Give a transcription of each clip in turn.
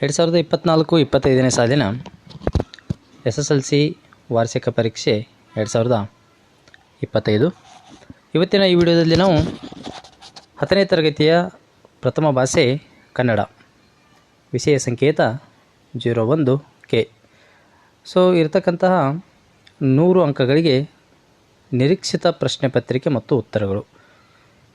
ಎರಡು ಸಾವಿರದ ಇಪ್ಪತ್ತ್ನಾಲ್ಕು ಇಪ್ಪತ್ತೈದನೇ ಸಾಲಿನ ಎಸ್ ಎಸ್ ಎಲ್ ಸಿ ವಾರ್ಷಿಕ ಪರೀಕ್ಷೆ ಎರಡು ಸಾವಿರದ ಇಪ್ಪತ್ತೈದು. ಇವತ್ತಿನ ಈ ವಿಡಿಯೋದಲ್ಲಿ ನಾವು ಹತ್ತನೇ ತರಗತಿಯ ಪ್ರಥಮ ಭಾಷೆ ಕನ್ನಡ, ವಿಷಯ ಸಂಕೇತ ಜೀರೋ ಒಂದು ಕೆ. ಸೊ ಇರತಕ್ಕಂತಹ ನೂರು ಅಂಕಗಳಿಗೆ ನಿರೀಕ್ಷಿತ ಪ್ರಶ್ನೆ ಪತ್ರಿಕೆ ಮತ್ತು ಉತ್ತರಗಳು.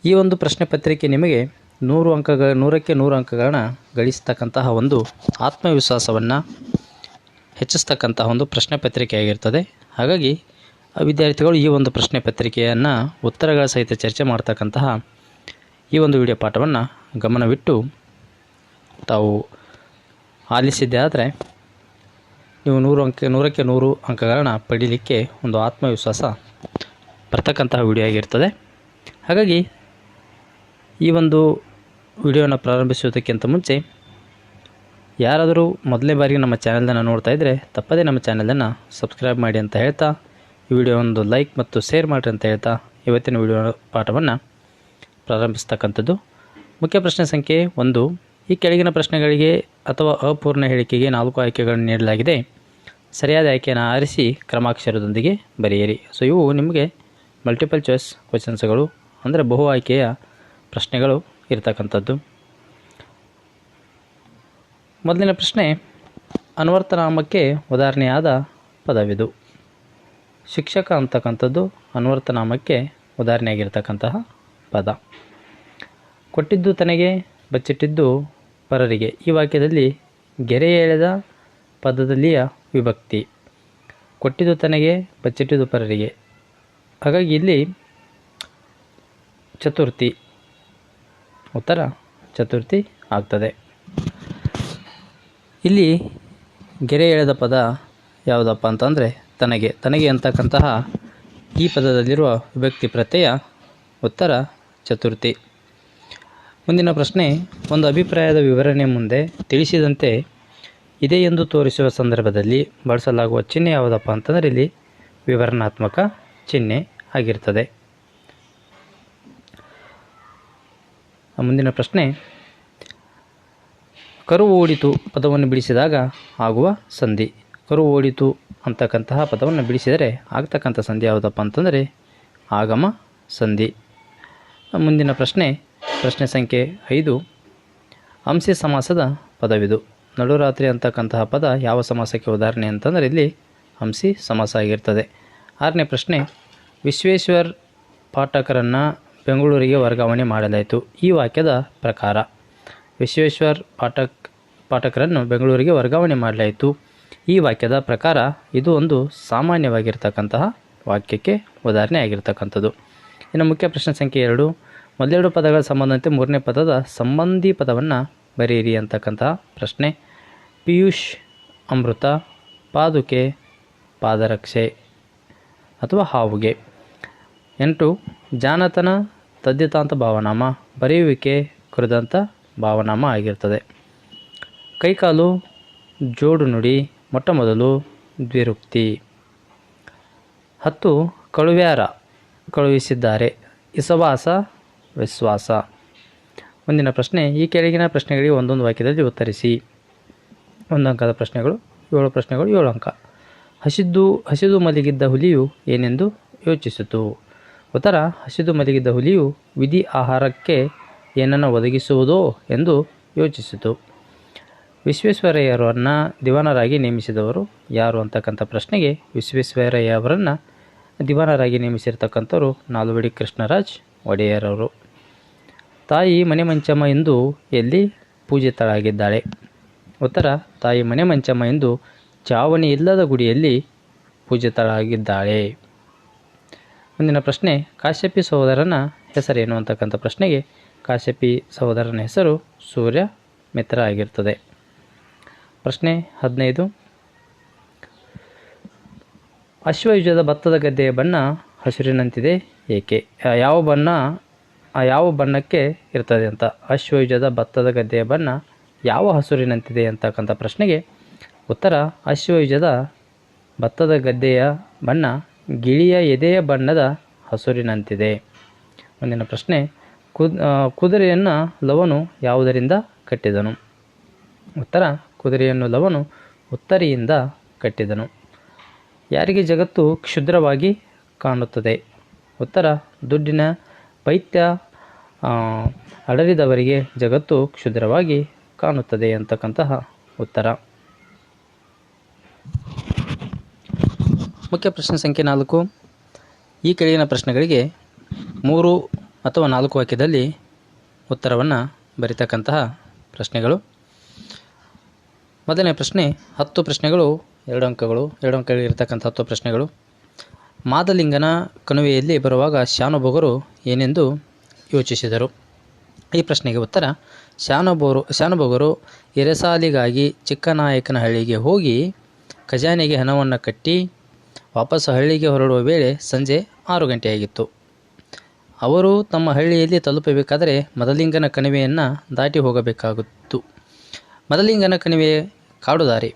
ಈ ಒಂದು ಪ್ರಶ್ನೆ ಪತ್ರಿಕೆ ನಿಮಗೆ ನೂರು ಅಂಕಗಳ ನೂರಕ್ಕೆ ನೂರು ಅಂಕಗಳನ್ನ ಗಳಿಸ್ತಕ್ಕಂತಹ ಒಂದು ಆತ್ಮವಿಶ್ವಾಸವನ್ನು ಹೆಚ್ಚಿಸ್ತಕ್ಕಂತಹ ಒಂದು ಪ್ರಶ್ನೆ ಪತ್ರಿಕೆಯಾಗಿರ್ತದೆ. ಹಾಗಾಗಿ, ವಿದ್ಯಾರ್ಥಿಗಳು ಈ ಒಂದು ಪ್ರಶ್ನೆ ಪತ್ರಿಕೆಯನ್ನು ಉತ್ತರಗಳ ಸಹಿತ ಚರ್ಚೆ ಮಾಡ್ತಕ್ಕಂತಹ ಈ ಒಂದು ವಿಡಿಯೋ ಪಾಠವನ್ನು ಗಮನವಿಟ್ಟು ತಾವು ಆಲಿಸಿದ್ದೆ ಆದರೆ, ನೀವು ನೂರು ಅಂಕ, ನೂರಕ್ಕೆ ನೂರು ಅಂಕಗಳನ್ನು ಪಡೀಲಿಕ್ಕೆ ಒಂದು ಆತ್ಮವಿಶ್ವಾಸ ಬರ್ತಕ್ಕಂತಹ ವಿಡಿಯೋ ಆಗಿರ್ತದೆ. ಹಾಗಾಗಿ, ಈ ಒಂದು ವಿಡಿಯೋನ ಪ್ರಾರಂಭಿಸುವುದಕ್ಕಿಂತ ಮುಂಚೆ, ಯಾರಾದರೂ ಮೊದಲನೇ ಬಾರಿಗೆ ನಮ್ಮ ಚಾನಲನ್ನು ನೋಡ್ತಾ ಇದ್ದರೆ ತಪ್ಪದೇ ನಮ್ಮ ಚಾನಲನ್ನು ಸಬ್ಸ್ಕ್ರೈಬ್ ಮಾಡಿ ಅಂತ ಹೇಳ್ತಾ, ಈ ವಿಡಿಯೋ ಒಂದು ಲೈಕ್ ಮತ್ತು ಶೇರ್ ಮಾಡಿರಿ ಅಂತ ಹೇಳ್ತಾ ಇವತ್ತಿನ ವಿಡಿಯೋ ಪಾಠವನ್ನು ಪ್ರಾರಂಭಿಸ್ತಕ್ಕಂಥದ್ದು. ಮುಖ್ಯ ಪ್ರಶ್ನೆ ಸಂಖ್ಯೆ ಒಂದು. ಈ ಕೆಳಗಿನ ಪ್ರಶ್ನೆಗಳಿಗೆ ಅಥವಾ ಅಪೂರ್ಣ ಹೇಳಿಕೆಗೆ ನಾಲ್ಕು ಆಯ್ಕೆಗಳನ್ನು ನೀಡಲಾಗಿದೆ. ಸರಿಯಾದ ಆಯ್ಕೆಯನ್ನು ಆರಿಸಿ ಕ್ರಮಾಕ್ಷರದೊಂದಿಗೆ ಬರೆಯಿರಿ. ಸೊ ಇವು ನಿಮಗೆ ಮಲ್ಟಿಪಲ್ ಚಾಯ್ಸ್ ಕ್ವಶನ್ಸ್ಗಳು ಅಂದರೆ ಬಹು ಆಯ್ಕೆಯ ಪ್ರಶ್ನೆಗಳು. ಇರತಕ್ಕಂಥದ್ದು. ಮೊದಲಿನ ಪ್ರಶ್ನೆ, ಅನ್ವರ್ತನಾಮಕ್ಕೆ ಉದಾಹರಣೆಯಾದ ಪದವಿದು. ಶಿಕ್ಷಕ ಅಂತಕ್ಕಂಥದ್ದು ಅನ್ವರ್ತನಾಮಕ್ಕೆ ಉದಾಹರಣೆಯಾಗಿರ್ತಕ್ಕಂತಹ ಪದ. ಕೊಟ್ಟಿದ್ದು ತನಗೆ, ಬಚ್ಚಿಟ್ಟಿದ್ದು ಪರರಿಗೆ. ಈ ವಾಕ್ಯದಲ್ಲಿ ಗೆರೆ ಎಳೆದ ಪದದಲ್ಲಿಯ ವಿಭಕ್ತಿ. ಕೊಟ್ಟಿದ್ದು ತನಗೆ, ಬಚ್ಚಿಟ್ಟಿದ್ದು ಪರರಿಗೆ. ಹಾಗಾಗಿ ಇಲ್ಲಿ ಚತುರ್ಥಿ. ಉತ್ತರ ಚತುರ್ಥಿ ಆಗ್ತದೆ. ಇಲ್ಲಿ ಗೆರೆ ಎಳೆದ ಪದ ಯಾವುದಪ್ಪ ಅಂತಂದರೆ ತನಗೆ. ತನಗೆ ಅಂತಕ್ಕಂತಹ ಈ ಪದದಲ್ಲಿರುವ ವಿಭಕ್ತಿ ಪ್ರತ್ಯಯ ಉತ್ತರ ಚತುರ್ಥಿ. ಮುಂದಿನ ಪ್ರಶ್ನೆ, ಒಂದು ಅಭಿಪ್ರಾಯದ ವಿವರಣೆ ಮುಂದೆ ತಿಳಿಸಿದಂತೆ ಇದೆ ಎಂದು ತೋರಿಸುವ ಸಂದರ್ಭದಲ್ಲಿ ಬಳಸಲಾಗುವ ಚಿಹ್ನೆ ಯಾವುದಪ್ಪ ಅಂತಂದರೆ ಇಲ್ಲಿ ವಿವರಣಾತ್ಮಕ ಚಿಹ್ನೆ ಆಗಿರ್ತದೆ. ಮುಂದಿನ ಪ್ರಶ್ನೆ ಕರು ಓಡಿತು ಪದವನ್ನು ಬಿಡಿಸಿದಾಗ ಆಗುವ ಸಂಧಿ. ಕರು ಓಡಿತು ಅಂತಕ್ಕಂತಹ ಪದವನ್ನು ಬಿಡಿಸಿದರೆ ಆಗ್ತಕ್ಕಂಥ ಸಂಧಿ ಯಾವುದಪ್ಪ ಅಂತಂದರೆ ಆಗಮ ಸಂಧಿ. ಮುಂದಿನ ಪ್ರಶ್ನೆ ಪ್ರಶ್ನೆ ಸಂಖ್ಯೆ ಐದು ಅಂಶಿ ಸಮಾಸದ ಪದವಿದು. ನಡುರಾತ್ರಿ ಅಂತಕ್ಕಂತಹ ಪದ ಯಾವ ಸಮಾಸಕ್ಕೆ ಉದಾಹರಣೆ ಅಂತಂದರೆ ಇಲ್ಲಿ ಹಂಸಿ ಸಮಾಸ ಆಗಿರ್ತದೆ. ಆರನೇ ಪ್ರಶ್ನೆ, ವಿಶ್ವೇಶ್ವರ್ ಪಾಠಕರನ್ನು ಬೆಂಗಳೂರಿಗೆ ವರ್ಗಾವಣೆ ಮಾಡಲಾಯಿತು. ಈ ವಾಕ್ಯದ ಪ್ರಕಾರ, ವಿಶ್ವೇಶ್ವರ್ ಪಾಠಕ್, ಪಾಠಕರನ್ನು ಬೆಂಗಳೂರಿಗೆ ವರ್ಗಾವಣೆ ಮಾಡಲಾಯಿತು. ಈ ವಾಕ್ಯದ ಪ್ರಕಾರ, ಇದು ಒಂದು ಸಾಮಾನ್ಯವಾಗಿರ್ತಕ್ಕಂತಹ ವಾಕ್ಯಕ್ಕೆ ಉದಾಹರಣೆ ಆಗಿರ್ತಕ್ಕಂಥದ್ದು. ಇನ್ನು ಮುಖ್ಯ ಪ್ರಶ್ನೆ ಸಂಖ್ಯೆ ಎರಡು. ಮೊದಲೆರಡು ಪದಗಳ ಸಂಬಂಧಂತೆ ಮೂರನೇ ಪದದ ಸಂಬಂಧಿ ಪದವನ್ನು ಬರೆಯಿರಿ ಅಂತಕ್ಕಂತಹ ಪ್ರಶ್ನೆ. ಪಿಯೂಷ್ ಅಮೃತ, ಪಾದುಕೆ, ಪಾದರಕ್ಷೆ ಅಥವಾ ಹಾವುಗೆ. ಎಂಟು, ಜಾನತನ ತದ್ದಿತಾಂತ ಭಾವನಾಮ, ಬರೆಯುವಿಕೆ ಕೃದಂತ ಭಾವನಾಮ ಆಗಿರ್ತದೆ. ಕೈಕಾಲು, ಜೋಡು ನುಡಿ ಮೊಟ್ಟ ಮೊದಲು ದ್ವಿರುಕ್ತಿ. ಹತ್ತು, ಕಳುವ್ಯಾರ, ಕಳುಹಿಸಿದ್ದಾರೆ. ಇಸವಾಸ, ವಿಶ್ವಾಸ. ಮುಂದಿನ ಪ್ರಶ್ನೆ, ಈ ಕೆಳಗಿನ ಪ್ರಶ್ನೆಗಳಿಗೆ ಒಂದೊಂದು ವಾಕ್ಯದಲ್ಲಿ ಉತ್ತರಿಸಿ. ಒಂದು ಅಂಕದ ಪ್ರಶ್ನೆಗಳು, ಏಳು ಪ್ರಶ್ನೆಗಳು, ಏಳು ಅಂಕ. ಹಸಿದ್ದು, ಹಸಿದು ಮಲಗಿದ್ದ ಹುಲಿಯು ಏನೆಂದು ಯೋಚಿಸಿತು? ಉತ್ತರ, ಹಸಿದು ಮಲಗಿದ್ದ ಹುಲಿಯು ವಿಧಿ ಆಹಾರಕ್ಕೆ ಏನನ್ನು ಒದಗಿಸುವುದೋ ಎಂದು ಯೋಚಿಸಿತು. ವಿಶ್ವೇಶ್ವರಯ್ಯರನ್ನು ದಿವಾನರಾಗಿ ನೇಮಿಸಿದವರು ಯಾರು ಅಂತಕ್ಕಂಥ ಪ್ರಶ್ನೆಗೆ ವಿಶ್ವೇಶ್ವರಯ್ಯ ಅವರನ್ನು ದಿವಾನರಾಗಿ ನೇಮಿಸಿರ್ತಕ್ಕಂಥವರು ನಾಲ್ವಡಿ ಕೃಷ್ಣರಾಜ್ ಒಡೆಯರವರು. ತಾಯಿ ಮನೆ ಮಂಚಮ್ಮ ಎಂದು ಎಲ್ಲಿ ಪೂಜಿತಳಾಗಿದ್ದಾಳೆ? ಉತ್ತರ, ತಾಯಿ ಮನೆ ಮಂಚಮ್ಮ ಎಂದು ಚಾವಣಿ ಇಲ್ಲದ ಗುಡಿಯಲ್ಲಿ ಪೂಜಿತಳಾಗಿದ್ದಾಳೆ. ಮುಂದಿನ ಪ್ರಶ್ನೆ, ಕಾಶ್ಯಪಿ ಸಹೋದರನ ಹೆಸರೇನು ಅಂತಕ್ಕಂಥ ಪ್ರಶ್ನೆಗೆ ಕಾಶ್ಯಪಿ ಸಹೋದರನ ಹೆಸರು ಸೂರ್ಯ ಮಿತ್ರ ಆಗಿರ್ತದೆ ಪ್ರಶ್ನೆ ಹದಿನೈದು. ಅಶ್ವಯುಜದ ಭತ್ತದ ಗದ್ದೆಯ ಬಣ್ಣ ಹಸಿರಿನಂತಿದೆ, ಏಕೆ? ಯಾವ ಬಣ್ಣ ಯಾವ ಬಣ್ಣಕ್ಕೆ ಇರ್ತದೆ ಅಂತ? ಅಶ್ವಯುಜದ ಭತ್ತದ ಗದ್ದೆಯ ಬಣ್ಣ ಯಾವ ಹಸುರಿನಂತಿದೆ ಅಂತಕ್ಕಂಥ ಪ್ರಶ್ನೆಗೆ ಉತ್ತರ, ಅಶ್ವಯುಜದ ಭತ್ತದ ಗದ್ದೆಯ ಬಣ್ಣ ಗಿಳಿಯ ಎದೆಯ ಬಣ್ಣದ ಹಸುರಿನಂತಿದೆ. ಮುಂದಿನ ಪ್ರಶ್ನೆ, ಕುದ್ ಕುದುರೆಯನ್ನು ಲವನು ಯಾವುದರಿಂದ ಕಟ್ಟಿದನು? ಉತ್ತರ, ಕುದುರೆಯನ್ನು ಲವನು ಉತ್ತರಿಯಿಂದ ಕಟ್ಟಿದನು. ಯಾರಿಗೆ ಜಗತ್ತು ಕ್ಷುದ್ರವಾಗಿ ಕಾಣುತ್ತದೆ? ಉತ್ತರ, ದುಡ್ಡಿನ ಪೈತ್ಯ ಅಡರಿದವರಿಗೆ ಜಗತ್ತು ಕ್ಷುದ್ರವಾಗಿ ಕಾಣುತ್ತದೆ ಅಂತಕ್ಕಂತಹ ಉತ್ತರ. ಮುಖ್ಯ ಪ್ರಶ್ನೆ ಸಂಖ್ಯೆ ನಾಲ್ಕು. ಈ ಕೆಳಗಿನ ಪ್ರಶ್ನೆಗಳಿಗೆ ಮೂರು ಅಥವಾ ನಾಲ್ಕು ವಾಕ್ಯದಲ್ಲಿ ಉತ್ತರವನ್ನು ಬರಿತಕ್ಕಂತಹ ಪ್ರಶ್ನೆಗಳು. ಮೊದಲನೇ ಪ್ರಶ್ನೆ, ಹತ್ತು ಪ್ರಶ್ನೆಗಳು, ಎರಡು ಅಂಕಗಳು, ಎರಡು ಅಂಕಗಳಿರ್ತಕ್ಕಂಥ ಹತ್ತು ಪ್ರಶ್ನೆಗಳು. ಮಾದಲಿಂಗನ ಕಣಿವೆಯಲ್ಲಿ ಬರುವಾಗ ಶಾನುಭೋಗರು ಏನೆಂದು ಯೋಚಿಸಿದರು? ಈ ಪ್ರಶ್ನೆಗೆ ಉತ್ತರ, ಶಾನುಭೋರು, ಶಾನುಭೋಗರು ಚಿಕ್ಕನಾಯಕನ ಚಿಕ್ಕನಾಯಕನಹಳ್ಳಿಗೆ ಹೋಗಿ ಖಜಾನೆಗೆ ಹಣವನ್ನು ಕಟ್ಟಿ ವಾಪಸ್ಸು ಹಳ್ಳಿಗೆ ಹೊರಡುವ ವೇಳೆ ಸಂಜೆ ಆರು ಗಂಟೆಯಾಗಿತ್ತು. ಅವರು ತಮ್ಮ ಹಳ್ಳಿಯಲ್ಲಿ ತಲುಪಬೇಕಾದರೆ ಮದಲಿಂಗನ ಕಣಿವೆಯನ್ನು ದಾಟಿ ಹೋಗಬೇಕಾಗಿತ್ತು. ಮದಲಿಂಗನ ಕಣಿವೆ ಕಾಡುದಾರಿ.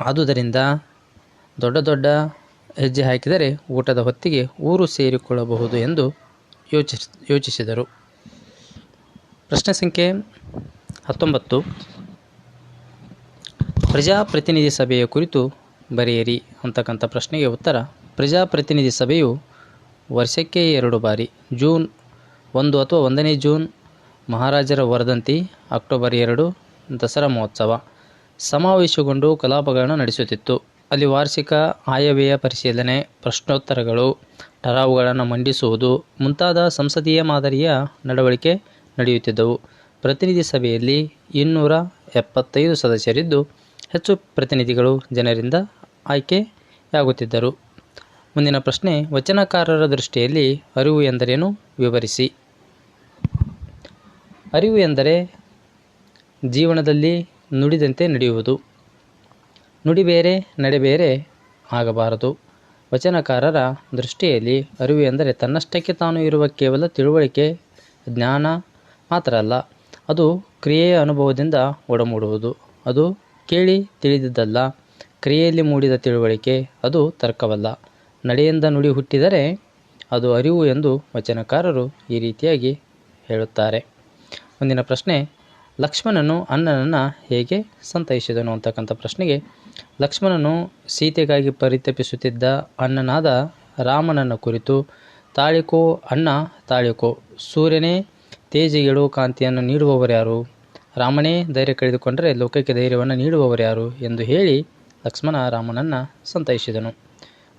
ಆದುದರಿಂದ ದೊಡ್ಡ ದೊಡ್ಡ ಹೆಜ್ಜೆ ಹಾಕಿದರೆ ಊಟದ ಹೊತ್ತಿಗೆ ಊರು ಸೇರಿಕೊಳ್ಳಬಹುದು ಎಂದು ಯೋಚಿಸ್, ಯೋಚಿಸಿದರು. ಪ್ರಶ್ನೆ ಸಂಖ್ಯೆ ಹತ್ತೊಂಬತ್ತು. ಪ್ರಜಾಪ್ರತಿನಿಧಿ ಸಭೆಯ ಕುರಿತು ಬರೆಯಿರಿ ಅಂತಕ್ಕಂಥ ಪ್ರಶ್ನೆಗೆ ಉತ್ತರ, ಪ್ರಜಾಪ್ರತಿನಿಧಿ ಸಭೆಯು ವರ್ಷಕ್ಕೆ ಎರಡು ಬಾರಿ, ಜೂನ್ ಒಂದು ಅಥವಾ ಒಂದನೇ ಜೂನ್, ಮಹಾರಾಜರ ವರ್ಧಂತಿ ಅಕ್ಟೋಬರ್ ಎರಡು, ದಸರಾ ಮಹೋತ್ಸವ. ಸಮಾವೇಶಗೊಂಡು ಕಲಾಪಗಳನ್ನು ನಡೆಸುತ್ತಿತ್ತು. ಅಲ್ಲಿ ವಾರ್ಷಿಕ ಆಯವ್ಯಯ ಪರಿಶೀಲನೆ, ಪ್ರಶ್ನೋತ್ತರಗಳು ಠರಾವುಗಳನ್ನು ಮಂಡಿಸುವುದು ಮುಂತಾದ ಸಂಸದೀಯ ಮಾದರಿಯ ನಡವಳಿಕೆ ನಡೆಯುತ್ತಿದ್ದವು. ಪ್ರತಿನಿಧಿ ಸಭೆಯಲ್ಲಿ ಇನ್ನೂರ ಎಪ್ಪತ್ತೈದು ಸದಸ್ಯರಿದ್ದು, ಹೆಚ್ಚು ಪ್ರತಿನಿಧಿಗಳು ಜನರಿಂದ ಆಯ್ಕೆಯಾಗುತ್ತಿದ್ದರು ಮುಂದಿನ ಪ್ರಶ್ನೆ, ವಚನಕಾರರ ದೃಷ್ಟಿಯಲ್ಲಿ ಅರಿವು ಎಂದರೇನು? ವಿವರಿಸಿ. ಅರಿವು ಎಂದರೆ ಜೀವನದಲ್ಲಿ ನುಡಿದಂತೆ ನಡೆಯುವುದು. ನುಡಿ ಬೇರೆ, ನಡೆ ಬೇರೆ ಆಗಬಾರದು. ವಚನಕಾರರ ದೃಷ್ಟಿಯಲ್ಲಿ ಅರಿವು ಎಂದರೆ ತನ್ನಷ್ಟಕ್ಕೆ ತಾನು ಇರುವ ಕೇವಲ ತಿಳುವಳಿಕೆ, ಜ್ಞಾನ ಮಾತ್ರ ಅಲ್ಲ, ಅದು ಕ್ರಿಯೆಯ ಅನುಭವದಿಂದ ಒಡಮೂಡುವುದು. ಅದು ಕೇಳಿ ತಿಳಿದಿದ್ದಲ್ಲ. ಕ್ರಿಯೆಯಲ್ಲಿ ಮೂಡಿದ ತಿಳುವಳಿಕೆ, ಅದು ತರ್ಕವಲ್ಲ. ನಡೆಯಿಂದ ನುಡಿ ಹುಟ್ಟಿದರೆ ಅದು ಅರಿವು ಎಂದು ವಚನಕಾರರು ಈ ರೀತಿಯಾಗಿ ಹೇಳುತ್ತಾರೆ. ಮುಂದಿನ ಪ್ರಶ್ನೆ, ಲಕ್ಷ್ಮಣನು ಅಣ್ಣನನ್ನು ಹೇಗೆ ಸಂತೈಸಿದನು ಅಂತಕ್ಕಂಥ ಪ್ರಶ್ನೆಗೆ, ಲಕ್ಷ್ಮಣನು ಸೀತೆಗಾಗಿ ಪರಿತಪಿಸುತ್ತಿದ್ದ ಅಣ್ಣನಾದ ರಾಮನನ್ನ ಕುರಿತು, ತಾಳಿಕೋ ಅಣ್ಣ, ತಾಳಿಕೋ, ಸೂರ್ಯನೇ, ತೇಜಿಗೆಡು ಕಾಂತಿಯನ್ನು ನೀಡುವವರ್ಯಾರು ರಾಮನೇ ಧೈರ್ಯ ಕಳೆದುಕೊಂಡರೆ ಲೋಕಕ್ಕೆ ಧೈರ್ಯವನ್ನು ನೀಡುವವರ್ಯಾರು ಎಂದು ಹೇಳಿ ಲಕ್ಷ್ಮಣ ರಾಮನನ್ನು ಸಂತೈಸಿದನು.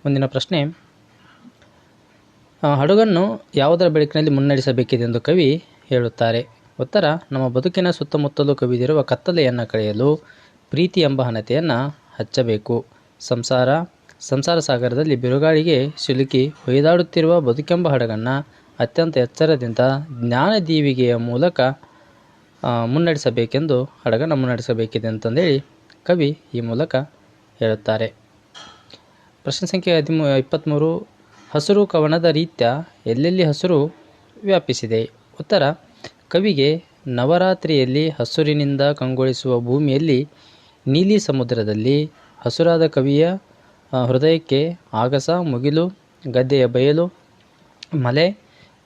ಮುಂದಿನ ಪ್ರಶ್ನೆ ಹಡಗನ್ನು ಯಾವುದರ ಬೆಳಕಿನಲ್ಲಿ ಮುನ್ನಡೆಸಬೇಕಿದೆಂದು ಕವಿ ಹೇಳುತ್ತಾರೆ. ಉತ್ತರ, ನಮ್ಮ ಬದುಕಿನ ಸುತ್ತಮುತ್ತಲೂ ಕವಿದಿರುವ ಕತ್ತಲೆಯನ್ನು ಕಳೆಯಲು ಪ್ರೀತಿ ಎಂಬ ಹಣತೆಯನ್ನು ಹಚ್ಚಬೇಕು. ಸಂಸಾರ ಸಂಸಾರ ಸಾಗರದಲ್ಲಿ ಬಿರುಗಾಳಿಗೆ ಸಿಲುಕಿ ಹೊಯ್ದಾಡುತ್ತಿರುವ ಬದುಕೆಂಬ ಹಡಗನ್ನು ಅತ್ಯಂತ ಎಚ್ಚರದಿಂದ ಜ್ಞಾನ ದೀವಿಗೆಯ ಮೂಲಕ ಮುನ್ನಡೆಸಬೇಕೆಂದು, ಹಡಗನ್ನು ಮುನ್ನಡೆಸಬೇಕಿದೆ ಅಂತಂದೇಳಿ ಕವಿ ಈ ಮೂಲಕ ಹೇಳುತ್ತಾರೆ. ಪ್ರಶ್ನೆ ಸಂಖ್ಯೆ ಹದಿಮೂ ಇಪ್ಪತ್ತ್ಮೂರು ಹಸಿರು ಕವನದ ರೀತ್ಯ ಎಲ್ಲೆಲ್ಲಿ ಹಸಿರು ವ್ಯಾಪಿಸಿದೆ? ಉತ್ತರ, ಕವಿಗೆ ನವರಾತ್ರಿಯಲ್ಲಿ ಹಸುರಿನಿಂದ ಕಂಗೊಳಿಸುವ ಭೂಮಿಯಲ್ಲಿ ನೀಲಿ ಸಮುದ್ರದಲ್ಲಿ ಹಸುರಾದ ಕವಿಯ ಹೃದಯಕ್ಕೆ ಆಗಸ, ಮುಗಿಲು, ಗದ್ದೆಯ ಬಯಲು, ಮಲೆ,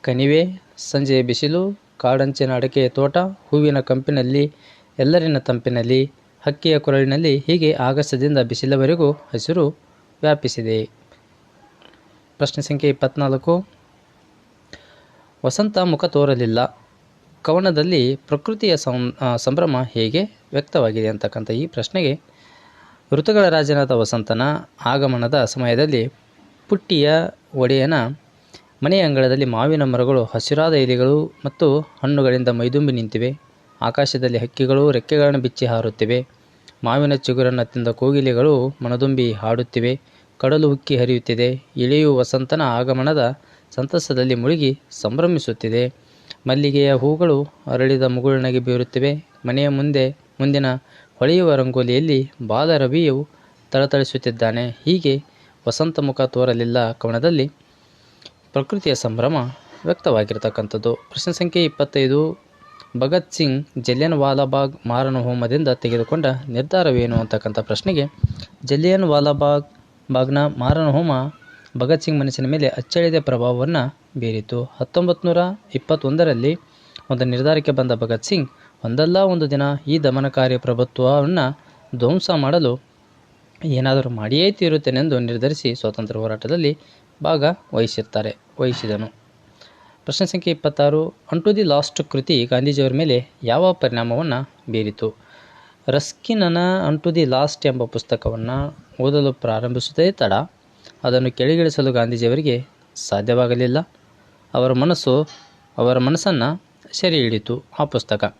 ಕಣಿವೆ, ಸಂಜೆಯ ಬಿಸಿಲು, ಕಾಡಂಚಿನ ಅಡಕೆಯ ತೋಟ, ಹೂವಿನ ಕಂಪಿನಲ್ಲಿ, ಎಲ್ಲರಿನ ತಂಪಿನಲ್ಲಿ ಹಕ್ಕಿಯ ಕೊರಳಿನಲ್ಲಿ ಹೀಗೆ ಆಗಸದಿಂದ ಬಿಸಿಲವರೆಗೂ ಹಸಿರು ವ್ಯಾಪಿಸಿದೆ. ಪ್ರಶ್ನೆ ಸಂಖ್ಯೆ ಇಪ್ಪತ್ನಾಲ್ಕು. ವಸಂತ ಮುಖ ತೋರಲಿಲ್ಲ. ಕವನದಲ್ಲಿ ಪ್ರಕೃತಿಯ ಸಂಭ್ರಮ ಹೇಗೆ ವ್ಯಕ್ತವಾಗಿದೆ ಅಂತಕ್ಕಂಥ ಈ ಪ್ರಶ್ನೆಗೆ ಋತುಗಳ ರಾಜನಾದ ವಸಂತನ ಆಗಮನದ ಸಮಯದಲ್ಲಿ ಪುಟ್ಟಿಯ ಒಡೆಯನ ಮನೆಯ ಅಂಗಳದಲ್ಲಿ ಮಾವಿನ ಮರಗಳು, ಹಸಿರಾದ ಎಲೆಗಳು ಮತ್ತು ಹಣ್ಣುಗಳಿಂದ ಮೈದುಂಬಿ ನಿಂತಿವೆ. ಆಕಾಶದಲ್ಲಿ ಹಕ್ಕಿಗಳು ರೆಕ್ಕೆಗಳನ್ನು ಬಿಚ್ಚಿ ಹಾರುತ್ತಿವೆ. ಮಾವಿನ ಚಿಗುರನ್ನು ತಿಂದ ಕೋಗಿಲೆಗಳು ಮನದುಂಬಿ ಹಾಡುತ್ತಿವೆ. ಕಡಲು ಉಕ್ಕಿ ಹರಿಯುತ್ತಿದೆ. ಇಳಿಯು ವಸಂತನ ಆಗಮನದ ಸಂತಸದಲ್ಲಿ ಮುಳುಗಿ ಸಂಭ್ರಮಿಸುತ್ತಿದೆ. ಮಲ್ಲಿಗೆಯ ಹೂಗಳು ಅರಳಿದ ಮುಗುಳ್ನಗೆ ಬೀರುತ್ತಿವೆ. ಮನೆಯ ಮುಂದೆ ಮುಂದಿನ ಹೊಳೆಯುವ ರಂಗೋಲಿಯಲ್ಲಿ ಬಾಲರವಿಯು ತಳತಳಿಸುತ್ತಿದ್ದಾನೆ. ಹೀಗೆ ವಸಂತ ಮುಖ ತೋರಲಿಲ್ಲ ಕವನದಲ್ಲಿ. ಪ್ರಕೃತಿಯ ಸಂಭ್ರಮ ವ್ಯಕ್ತವಾಗಿರತಕ್ಕಂಥದ್ದು. ಪ್ರಶ್ನೆ ಸಂಖ್ಯೆ ಇಪ್ಪತ್ತೈದು. ಭಗತ್ ಸಿಂಗ್ ಜಲಿಯನ್ ವಾಲಾಬಾಗ್ ಮಾರಣ ಹೋಮದಿಂದ ತೆಗೆದುಕೊಂಡ ನಿರ್ಧಾರವೇನು ಅಂತಕ್ಕಂಥ ಪ್ರಶ್ನೆಗೆ ಜಲಿಯನ್ ವಾಲಾಬಾಗ್ ಬಾಗ್ನ ಮಾರಣ ಹೋಮ ಭಗತ್ ಸಿಂಗ್ ಮನಸ್ಸಿನ ಮೇಲೆ ಅಚ್ಚಳಿದ ಪ್ರಭಾವವನ್ನು ಬೀರಿತು. ಹತ್ತೊಂಬತ್ತು ನೂರ ಇಪ್ಪತ್ತೊಂದರಲ್ಲಿ ಒಂದು ನಿರ್ಧಾರಕ್ಕೆ ಬಂದ ಭಗತ್ ಸಿಂಗ್, ಒಂದಲ್ಲ ಒಂದು ದಿನ ಈ ದಮನಕಾರಿ ಪ್ರಭುತ್ವವನ್ನು ಧ್ವಂಸ ಮಾಡಲು ಏನಾದರೂ ಮಾಡಿಯೇ ತೀರುತ್ತೇನೆಂದು ನಿರ್ಧರಿಸಿ ಸ್ವಾತಂತ್ರ್ಯ ಹೋರಾಟದಲ್ಲಿ ಭಾಗವಹಿಸುತ್ತಾರೆ ವಹಿಸಿದನು. ಪ್ರಶ್ನೆ ಸಂಖ್ಯೆ ಇಪ್ಪತ್ತಾರು, ಅಂಟು ದಿ ಲಾಸ್ಟ್ ಕೃತಿ ಗಾಂಧೀಜಿಯವರ ಮೇಲೆ ಯಾವ ಪರಿಣಾಮವನ್ನು ಬೀರಿತು? ರಸ್ಕಿನನ ಅಂಟು ದಿ ಲಾಸ್ಟ್ ಎಂಬ ಪುಸ್ತಕವನ್ನು ಓದಲು ಪ್ರಾರಂಭಿಸುತ್ತದೆ ತಡ. ಅದನ್ನು ಕೆಳಗಿಳಿಸಲು ಗಾಂಧೀಜಿಯವರಿಗೆ ಸಾಧ್ಯವಾಗಲಿಲ್ಲ. ಅವರ ಮನಸ್ಸು, ಅವರ ಮನಸ್ಸನ್ನು ಸೆರೆ ಹಿಡಿತು ಆ ಪುಸ್ತಕ.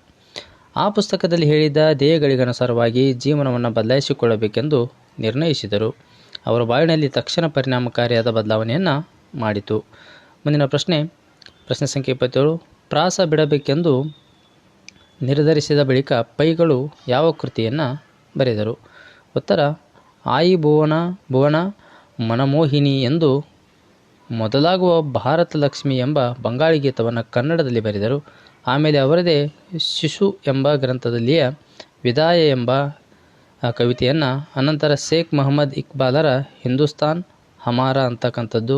ಆ ಪುಸ್ತಕದಲ್ಲಿ ಹೇಳಿದ ಧ್ಯೇಯಗಳಿಗನುಸಾರವಾಗಿ ಜೀವನವನ್ನು ಬದಲಾಯಿಸಿಕೊಳ್ಳಬೇಕೆಂದು ನಿರ್ಣಯಿಸಿದರು. ಅವರ ಬಾಯಿನಲ್ಲಿ ತಕ್ಷಣ ಪರಿಣಾಮಕಾರಿಯಾದ ಬದಲಾವಣೆಯನ್ನು ಮಾಡಿತು. ಮುಂದಿನ ಪ್ರಶ್ನೆ ಪ್ರಶ್ನೆ ಸಂಖ್ಯೆ ಇಪ್ಪತ್ತೇಳು, ಪ್ರಾಸ ಬಿಡಬೇಕೆಂದು ನಿರ್ಧರಿಸಿದ ಬಳಿಕ ಪೈಗಳು ಯಾವ ಕೃತಿಯನ್ನು ಬರೆದರು? ಉತ್ತರ ಆಯಿ ಭುವನ ಭುವನ ಮನಮೋಹಿನಿ ಎಂದು ಮೊದಲಾಗುವ ಭಾರತ ಲಕ್ಷ್ಮಿ ಎಂಬ ಬಂಗಾಳಿ ಗೀತವನ್ನು ಕನ್ನಡದಲ್ಲಿ ಬರೆದರು. ಆಮೇಲೆ ಅವರದೇ ಶಿಶು ಎಂಬ ಗ್ರಂಥದಲ್ಲಿಯ ವಿದಾಯ ಎಂಬ ಕವಿತೆಯನ್ನು ಅನಂತರ ಶೇಖ್ ಮೊಹಮ್ಮದ್ ಇಕ್ಬಾಲರ ಹಿಂದೂಸ್ತಾನ್ ಹಮಾರ ಅಂತಕ್ಕಂಥದ್ದು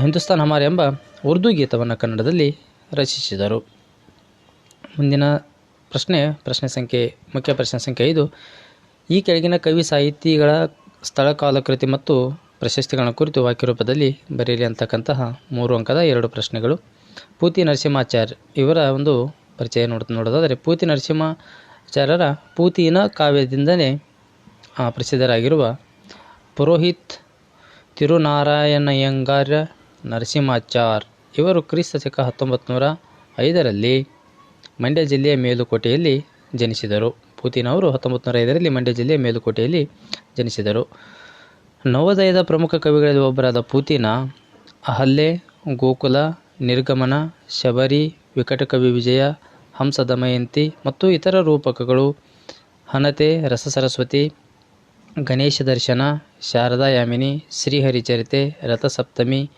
ಹಿಂದೂಸ್ತಾನ್ ಹಮಾರ ಎಂಬ ಉರ್ದು ಗೀತವನ್ನು ಕನ್ನಡದಲ್ಲಿ ರಚಿಸಿದರು. ಮುಂದಿನ ಪ್ರಶ್ನೆ ಪ್ರಶ್ನೆ ಸಂಖ್ಯೆ, ಮುಖ್ಯ ಪ್ರಶ್ನೆ ಸಂಖ್ಯೆ ಐದು. ಈ ಕೆಳಗಿನ ಕವಿ ಸಾಹಿತಿಗಳ ಸ್ಥಳ ಕಾಲಕೃತಿ ಮತ್ತು ಪ್ರಶಸ್ತಿಗಳ ಕುರಿತು ವಾಕ್ಯ ರೂಪದಲ್ಲಿ ಬರೆಯಲಿ ಅಂತಕ್ಕಂತಹ ಮೂರು ಅಂಕದ ಎರಡು ಪ್ರಶ್ನೆಗಳು. ಪೂತಿ ನರಸಿಂಹಾಚಾರ್ಯ ಇವರ ಒಂದು ಪರಿಚಯ ನೋಡ್, ನೋಡೋದಾದರೆ ಪೂತಿ ನರಸಿಂಹಾಚಾರ್ಯರ ಪೂತಿನ ಕಾವ್ಯದಿಂದಲೇ ಪ್ರಸಿದ್ಧರಾಗಿರುವ ಪುರೋಹಿತ್ ತಿರುನಾರಾಯಣಯ್ಯಂಗಾರ್ಯ ನರಸಿಂಹಾಚಾರ್. ಇವರು ಕ್ರಿಸ್ತ ಶಕ ಹತ್ತೊಂಬತ್ತು ನೂರ ಐದರಲ್ಲಿ ಮಂಡ್ಯ ಜಿಲ್ಲೆಯ ಮೇಲುಕೋಟೆಯಲ್ಲಿ ಜನಿಸಿದರು. ಪೂತಿನವರು ಹತ್ತೊಂಬತ್ತು ನೂರ ಐದರಲ್ಲಿ ಮಂಡ್ಯ ಜಿಲ್ಲೆಯ ಮೇಲುಕೋಟೆಯಲ್ಲಿ ಜನಿಸಿದರು. ನವೋದಯದ ಪ್ರಮುಖ ಕವಿಗಳಲ್ಲಿ ಒಬ್ಬರಾದ ಪೂತಿನ ಅಹಲ್ಲೆ ಗೋಕುಲ, ನಿರ್ಗಮನ, ಶಬರಿ, ವಿಕಟಕವಿ ವಿಜಯ ಹಂಸ ದಮಯಂತಿ ಮತ್ತು ಇತರ ರೂಪಕಗಳು ಹನತೆ, ರಸಸರಸ್ವತಿ, ಗಣೇಶ ದರ್ಶನ ಶಾರದಾ ಯಾಮಿನಿ ಶ್ರೀಹರಿಚರಿತೆ, ರಥಸಪ್ತಮಿ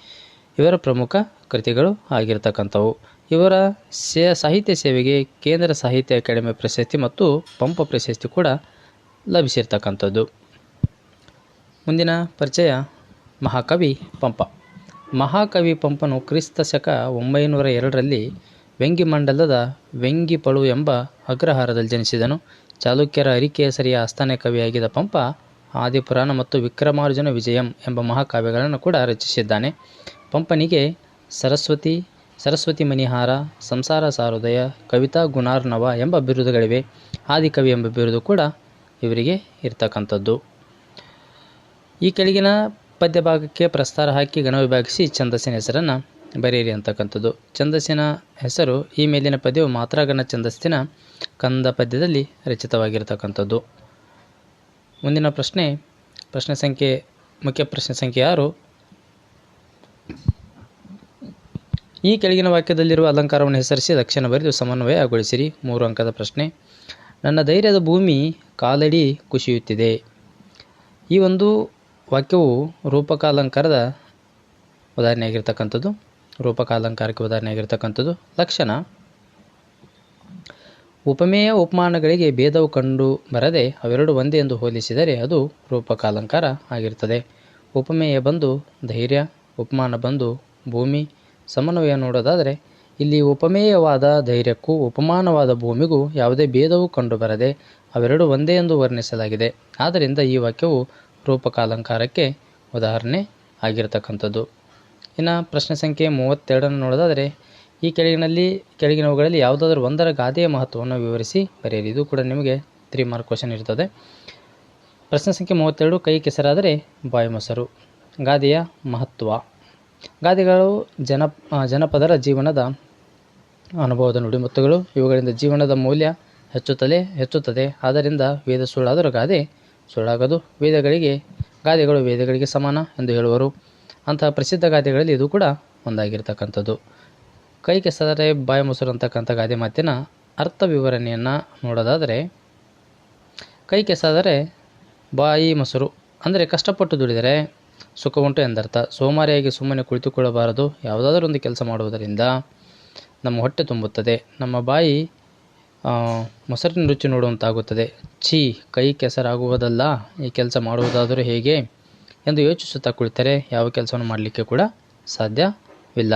ಇವರ ಪ್ರಮುಖ ಕೃತಿಗಳು ಆಗಿರತಕ್ಕಂಥವು. ಇವರ ಸೇ, ಸಾಹಿತ್ಯ ಸೇವೆಗೆ ಕೇಂದ್ರ ಸಾಹಿತ್ಯ ಅಕಾಡೆಮಿ ಪ್ರಶಸ್ತಿ ಮತ್ತು ಪಂಪ ಪ್ರಶಸ್ತಿ ಕೂಡ ಲಭಿಸಿರ್ತಕ್ಕಂಥದ್ದು. ಮುಂದಿನ ಪರಿಚಯ, ಮಹಾಕವಿ ಪಂಪ. ಮಹಾಕವಿ ಪಂಪನು ಕ್ರಿಸ್ತ ಶಕ ಒಂಬೈನೂರ ಎರಡರಲ್ಲಿ ವೆಂಗಿಮಂಡಲದ ವೆಂಗಿಪಳು ಎಂಬ ಅಗ್ರಹಾರದಲ್ಲಿ ಜನಿಸಿದನು. ಚಾಲುಕ್ಯರ ಅರಿಕೇಸರಿಯ ಆಸ್ಥಾನ ಕವಿಯಾಗಿದ್ದ ಪಂಪ, ಆದಿಪುರಾಣ ಮತ್ತು ವಿಕ್ರಮಾರ್ಜುನ ವಿಜಯಂ ಎಂಬ ಮಹಾಕಾವ್ಯಗಳನ್ನು ಕೂಡ ರಚಿಸಿದ್ದಾನೆ. ಪಂಪನಿಗೆ ಸರಸ್ವತಿ ಸರಸ್ವತಿ ಮಣಿಹಾರ, ಸಂಸಾರ ಸಾರೋದಯ, ಕವಿತಾ ಗುಣಾರ್ಣವ ಎಂಬ ಬಿರುದುಗಳಿವೆ. ಆದಿಕವಿ ಎಂಬ ಬಿರುದು ಕೂಡ ಇವರಿಗೆ ಇರ್ತಕ್ಕಂಥದ್ದು. ಈ ಕೆಳಗಿನ ಪದ್ಯ ಭಾಗಕ್ಕೆ ಪ್ರಸ್ತಾರ ಹಾಕಿ ಗಣ ವಿಭಾಗಿಸಿ ಛಂದಸ್ಸಿನ ಹೆಸರನ್ನು ಬರೆಯಿರಿ ಅಂತಕ್ಕಂಥದ್ದು. ಛಂದಸ್ಸಿನ ಹೆಸರು ಈ ಮೇಲಿನ ಪದ್ಯವು ಮಾತ್ರಾಗಣ ಛಂದಸ್ಸಿನ ಕಂದ ಪದ್ಯದಲ್ಲಿ ರಚಿತವಾಗಿರತಕ್ಕಂಥದ್ದು. ಮುಂದಿನ ಪ್ರಶ್ನೆ ಪ್ರಶ್ನೆ ಸಂಖ್ಯೆ, ಮುಖ್ಯ ಪ್ರಶ್ನೆ ಸಂಖ್ಯೆ ಆರು. ಈ ಕೆಳಗಿನ ವಾಕ್ಯದಲ್ಲಿರುವ ಅಲಂಕಾರವನ್ನು ಹೆಸರಿಸಿ ಲಕ್ಷಣ ಬರೆದು ಸಮನ್ವಯಗೊಳಿಸಿರಿ. ಮೂರು ಅಂಕದ ಪ್ರಶ್ನೆ. ನನ್ನ ಧೈರ್ಯದ ಭೂಮಿ ಕಾಲಡಿ ಕುಸಿಯುತ್ತಿದೆ. ಈ ಒಂದು ವಾಕ್ಯವು ರೂಪಕ ಅಲಂಕಾರದ ಉದಾಹರಣೆಯಾಗಿರ್ತಕ್ಕಂಥದ್ದು. ರೂಪಕಾಲಂಕಾರಕ್ಕೆ ಉದಾಹರಣೆಯಾಗಿರ್ತಕ್ಕಂಥದ್ದು. ಲಕ್ಷಣ. ಉಪಮೇಯ ಉಪಮಾನಗಳಿಗೆ ಭೇದವು ಕಂಡು ಬರದೆ ಅವೆರಡು ಒಂದೇ ಎಂದು ಹೋಲಿಸಿದರೆ ಅದು ರೂಪಕಾಲಂಕಾರ ಆಗಿರುತ್ತದೆ. ಉಪಮೇಯ ಬಂದು ಧೈರ್ಯ ಉಪಮಾನ ಬಂದು, ಭೂಮಿ, ಸಮನ್ವಯ ನೋಡೋದಾದರೆ, ಇಲ್ಲಿ ಉಪಮೇಯವಾದ ಧೈರ್ಯಕ್ಕೂ ಉಪಮಾನವಾದ ಭೂಮಿಗೂ ಯಾವುದೇ ಭೇದವೂ ಕಂಡುಬರದೆ, ಅವೆರಡು ಒಂದೇ ಎಂದು ವರ್ಣಿಸಲಾಗಿದೆ. ಆದ್ದರಿಂದ ಈ ವಾಕ್ಯವು ರೂಪಕಾಲಂಕಾರಕ್ಕೆ ಉದಾಹರಣೆ ಆಗಿರತಕ್ಕಂಥದ್ದು. ಇನ್ನು ಪ್ರಶ್ನೆ ಸಂಖ್ಯೆ ಮೂವತ್ತೆರಡನ್ನು ನೋಡೋದಾದರೆ, ಈ ಕೆಳಗಿನಲ್ಲಿ, ಕೆಳಗಿನವುಗಳಲ್ಲಿ ಯಾವುದಾದ್ರೂ ಒಂದರ ಗಾದೆಯ ಮಹತ್ವವನ್ನು ವಿವರಿಸಿ ಬರೆಯಿರಿ ಇದು ಕೂಡ ನಿಮಗೆ ತ್ರೀ ಮಾರ್ಕ್ ಕ್ವಶನ್ ಇರ್ತದೆ. ಪ್ರಶ್ನೆ ಸಂಖ್ಯೆ ಮೂವತ್ತೆರಡು ಕೈ ಕೆಸರಾದರೆ ಬಾಯಿ ಮೊಸರು. ಗಾದೆಯ ಮಹತ್ವ. ಗಾದೆಗಳು ಜನ ಜನಪದರ ಜೀವನದ ಅನುಭವದ ನುಡಿಮುತ್ತುಗಳು. ಇವುಗಳಿಂದ ಜೀವನದ ಮೌಲ್ಯ ಹೆಚ್ಚುತ್ತಲೇ ಹೆಚ್ಚುತ್ತದೆ. ಆದ್ದರಿಂದ ವೇದ ಸುಳ್ಳಾದರೂ ಗಾದೆ ಸುಳ್ಳಾಗದು. ವೇದಗಳಿಗೆ, ಗಾದೆಗಳು ವೇದಗಳಿಗೆ ಸಮಾನ ಎಂದು ಹೇಳುವರು. ಅಂತಹ ಪ್ರಸಿದ್ಧ ಗಾದೆಗಳಲ್ಲಿ ಇದು ಕೂಡ ಒಂದಾಗಿರ್ತಕ್ಕಂಥದ್ದು. ಕೈ ಕೆಸದರೆ ಬಾಯಿ ಮೊಸರು ಅಂತಕ್ಕಂಥ ಗಾದೆ ಮಾತಿನ ಅರ್ಥ ವಿವರಣೆಯನ್ನು ನೋಡೋದಾದರೆ ಕೈ ಕೆಸಾದರೆ ಬಾಯಿ ಮೊಸರು, ಅಂದರೆ ಕಷ್ಟಪಟ್ಟು ದುಡಿದರೆ ಸುಖ ಉಂಟು ಎಂದರ್ಥ. ಸೋಮಾರಿಯಾಗಿ ಸುಮ್ಮನೆ ಕುಳಿತುಕೊಳ್ಳಬಾರದು. ಯಾವುದಾದ್ರೂ ಒಂದು ಕೆಲಸ ಮಾಡುವುದರಿಂದ ನಮ್ಮ ಹೊಟ್ಟೆ ತುಂಬುತ್ತದೆ. ನಮ್ಮ ಬಾಯಿ ಮೊಸರಿನ ರುಚಿ ನೋಡುವಂತಾಗುತ್ತದೆ. ಛೀ, ಕೈ ಕೆಸರಾಗುವುದಲ್ಲ, ಈ ಕೆಲಸ ಮಾಡುವುದಾದರೂ ಹೇಗೆ ಎಂದು ಯೋಚಿಸುತ್ತಾ ಕುಳಿತರೆ ಯಾವ ಕೆಲಸವನ್ನು ಮಾಡಲಿಕ್ಕೆ ಕೂಡ ಸಾಧ್ಯವಿಲ್ಲ.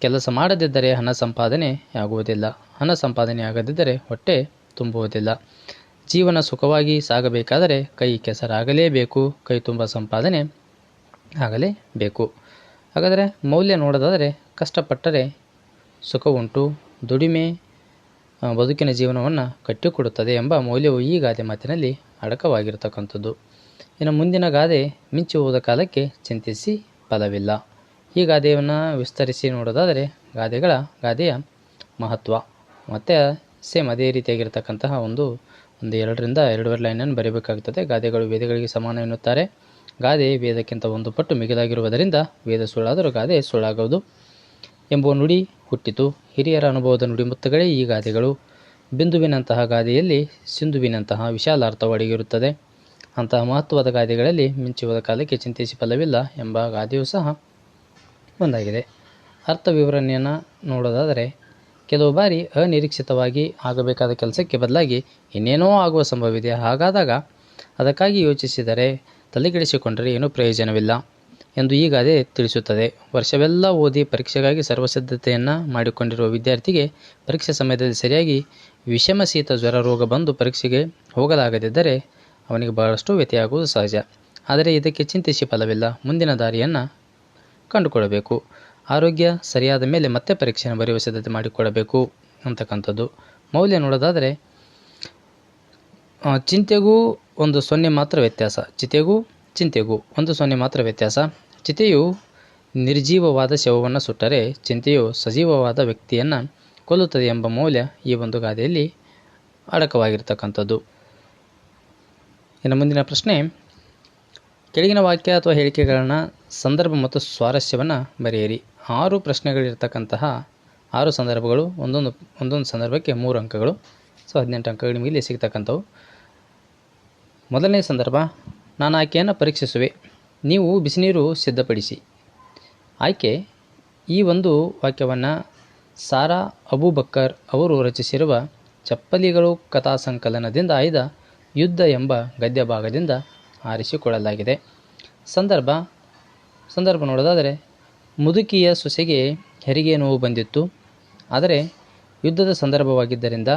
ಕೆಲಸ ಮಾಡದಿದ್ದರೆ ಹಣ ಸಂಪಾದನೆ ಆಗುವುದಿಲ್ಲ. ಹಣ ಸಂಪಾದನೆ ಆಗದಿದ್ದರೆ ಹೊಟ್ಟೆ ತುಂಬುವುದಿಲ್ಲ. ಜೀವನ ಸುಖವಾಗಿ ಸಾಗಬೇಕಾದರೆ ಕೈ ಕೆಸರಾಗಲೇಬೇಕು. ಕೈ ತುಂಬ ಸಂಪಾದನೆ ಆಗಲೇಬೇಕು ಹಾಗಾದರೆ ಮೌಲ್ಯ ನೋಡೋದಾದರೆ ಕಷ್ಟಪಟ್ಟರೆ ಸುಖವುಂಟು ದುಡಿಮೆ ಬದುಕಿನ ಜೀವನವನ್ನು ಕಟ್ಟಿಕೊಡುತ್ತದೆ ಎಂಬ ಮೌಲ್ಯವು ಈ ಗಾದೆ ಮಾತಿನಲ್ಲಿ ಅಡಕವಾಗಿರತಕ್ಕಂಥದ್ದು. ಇನ್ನು ಮುಂದಿನ ಗಾದೆ ಮಿಂಚಿ ಹೋದ ಕಾಲಕ್ಕೆ ಚಿಂತಿಸಿ ಫಲವಿಲ್ಲ. ಈ ಗಾದೆಯನ್ನು ವಿಸ್ತರಿಸಿ ನೋಡೋದಾದರೆ ಗಾದೆಗಳ ಗಾದೆಯ ಮಹತ್ವ. ಮತ್ತು ಸೇಮ್ ಅದೇ ರೀತಿಯಾಗಿರ್ತಕ್ಕಂತಹ ಒಂದು ಒಂದು ಎರಡರಿಂದ ಎರಡೂವರೆ ಲೈನನ್ನು ಬರೀಬೇಕಾಗುತ್ತದೆ ಗಾದೆಗಳು ವೇದಗಳಿಗೆ ಸಮಾನ ಎನ್ನುತ್ತಾರೆ. ಗಾದೆ ವೇದಕ್ಕಿಂತ ಒಂದು ಪಟ್ಟು ಮಿಗಿಲಾಗಿರುವುದರಿಂದ ವೇದ ಸುಳ್ಳಾದರೂ ಗಾದೆ ಸುಳ್ಳಾಗುವುದು ಎಂಬುವ ನುಡಿ ಹುಟ್ಟಿತು. ಹಿರಿಯರ ಅನುಭವದ ನುಡಿಮುತ್ತಗಳೇ ಈ ಗಾದೆಗಳು. ಬಿಂದುವಿನಂತಹ ಗಾದೆಯಲ್ಲಿ ಸಿಂಧುವಿನಂತಹ ವಿಶಾಲ ಅಡಗಿರುತ್ತದೆ ಅಂತಹ ಮಹತ್ವದ ಗಾದೆಗಳಲ್ಲಿ ಮಿಂಚುವುದ ಕಾಲಕ್ಕೆ ಚಿಂತಿಸಿ ಫಲವಿಲ್ಲ ಎಂಬ ಗಾದೆಯೂ ಸಹ ಒಂದಾಗಿದೆ. ಅರ್ಥ ವಿವರಣೆಯನ್ನು ನೋಡೋದಾದರೆ, ಕೆಲವು ಬಾರಿ ಅನಿರೀಕ್ಷಿತವಾಗಿ ಆಗಬೇಕಾದ ಕೆಲಸಕ್ಕೆ ಬದಲಾಗಿ ಇನ್ನೇನೋ ಆಗುವ ಸಂಭವವಿದೆ. ಹಾಗಾದಾಗ ಅದಕ್ಕಾಗಿ ಯೋಚಿಸಿದರೆ ತಲೆಕೆಡಿಸಿಕೊಂಡರೆ ಏನೂ ಪ್ರಯೋಜನವಿಲ್ಲ ಎಂದು ಈ ಗಾದೆ ತಿಳಿಸುತ್ತದೆ. ವರ್ಷವೆಲ್ಲ ಓದಿ ಪರೀಕ್ಷೆಗಾಗಿ ಸರ್ವಸಿದ್ಧತೆಯನ್ನು ಮಾಡಿಕೊಂಡಿರುವ ವಿದ್ಯಾರ್ಥಿಗೆ ಪರೀಕ್ಷೆ ಸಮಯದಲ್ಲಿ ಸರಿಯಾಗಿ ವಿಷಮ ಶೀತ ಜ್ವರ ರೋಗ ಬಂದು ಪರೀಕ್ಷೆಗೆ ಹೋಗಲಾಗದಿದ್ದರೆ ಅವನಿಗೆ ಬಹಳಷ್ಟು ವ್ಯತ್ಯಾಗುವುದು ಸಹಜ. ಆದರೆ ಇದಕ್ಕೆ ಚಿಂತಿಸಿ ಫಲವಿಲ್ಲ. ಮುಂದಿನ ದಾರಿಯನ್ನು ಕಂಡುಕೊಳ್ಳಬೇಕು. ಆರೋಗ್ಯ ಸರಿಯಾದ ಮೇಲೆ ಮತ್ತೆ ಪರೀಕ್ಷೆಯನ್ನು ಬರೆಯುವ ಸಿದ್ಧತೆ ಮಾಡಿಕೊಳ್ಳಬೇಕು ಅಂತಕ್ಕಂಥದ್ದು. ಮೌಲ್ಯ ನೋಡೋದಾದರೆ ಚಿಂತೆಗೂ ಒಂದು ಸೊನ್ನೆ ಮಾತ್ರ ವ್ಯತ್ಯಾಸ. ಚಿತೆಗೂ ಚಿಂತೆಗೂ ಒಂದು ಸೊನ್ನೆ ಮಾತ್ರ ವ್ಯತ್ಯಾಸ. ಚಿತೆಯು ನಿರ್ಜೀವವಾದ ಶವವನ್ನು ಸುಟ್ಟರೆ ಚಿಂತೆಯು ಸಜೀವವಾದ ವ್ಯಕ್ತಿಯನ್ನು ಕೊಲ್ಲುತ್ತದೆ ಎಂಬ ಮೌಲ್ಯ ಈ ಒಂದು ಗಾದೆಯಲ್ಲಿ ಅಡಕವಾಗಿರ್ತಕ್ಕಂಥದ್ದು. ಇನ್ನು ಮುಂದಿನ ಪ್ರಶ್ನೆ, ಕೆಳಗಿನ ವಾಕ್ಯ ಅಥವಾ ಹೇಳಿಕೆಗಳನ್ನು ಸಂದರ್ಭ ಮತ್ತು ಸ್ವಾರಸ್ಯವನ್ನು ಬರೆಯಿರಿ. ಆರು ಪ್ರಶ್ನೆಗಳಿರ್ತಕ್ಕಂತಹ ಆರು ಸಂದರ್ಭಗಳು, ಒಂದೊಂದು ಒಂದೊಂದು ಸಂದರ್ಭಕ್ಕೆ ಮೂರು ಅಂಕಗಳು. ಸೊ, ಹದಿನೆಂಟು ಅಂಕಗಳು ನಿಮಗೆ ಇಲ್ಲಿ ಸಿಗ್ತಕ್ಕಂಥವು. ಮೊದಲನೇ ಸಂದರ್ಭ, ನಾನು ಆಯ್ಕೆಯನ್ನು ಪರೀಕ್ಷಿಸುವೆ. ನೀವು ಬಿಸಿನೀರು ಸಿದ್ಧಪಡಿಸಿ. ಆಯ್ಕೆ ಈ ಒಂದು ವಾಕ್ಯವನ್ನು ಸಾರಾ ಅಬೂಬಕ್ಕರ್ ಅವರು ರಚಿಸಿರುವ ಚಪ್ಪಲಿಗಳು ಕಥಾ ಸಂಕಲನದಿಂದ ಆಯ್ದ ಯುದ್ಧ ಎಂಬ ಗದ್ಯ ಭಾಗದಿಂದ ಆರಿಸಿಕೊಳ್ಳಲಾಗಿದೆ. ಸಂದರ್ಭ ಸಂದರ್ಭ ನೋಡೋದಾದರೆ, ಮುದುಕಿಯ ಸೊಸೆಗೆ ಹೆರಿಗೆ ನೋವು ಬಂದಿತ್ತು. ಆದರೆ, ಯುದ್ಧದ ಸಂದರ್ಭವಾಗಿದ್ದರಿಂದ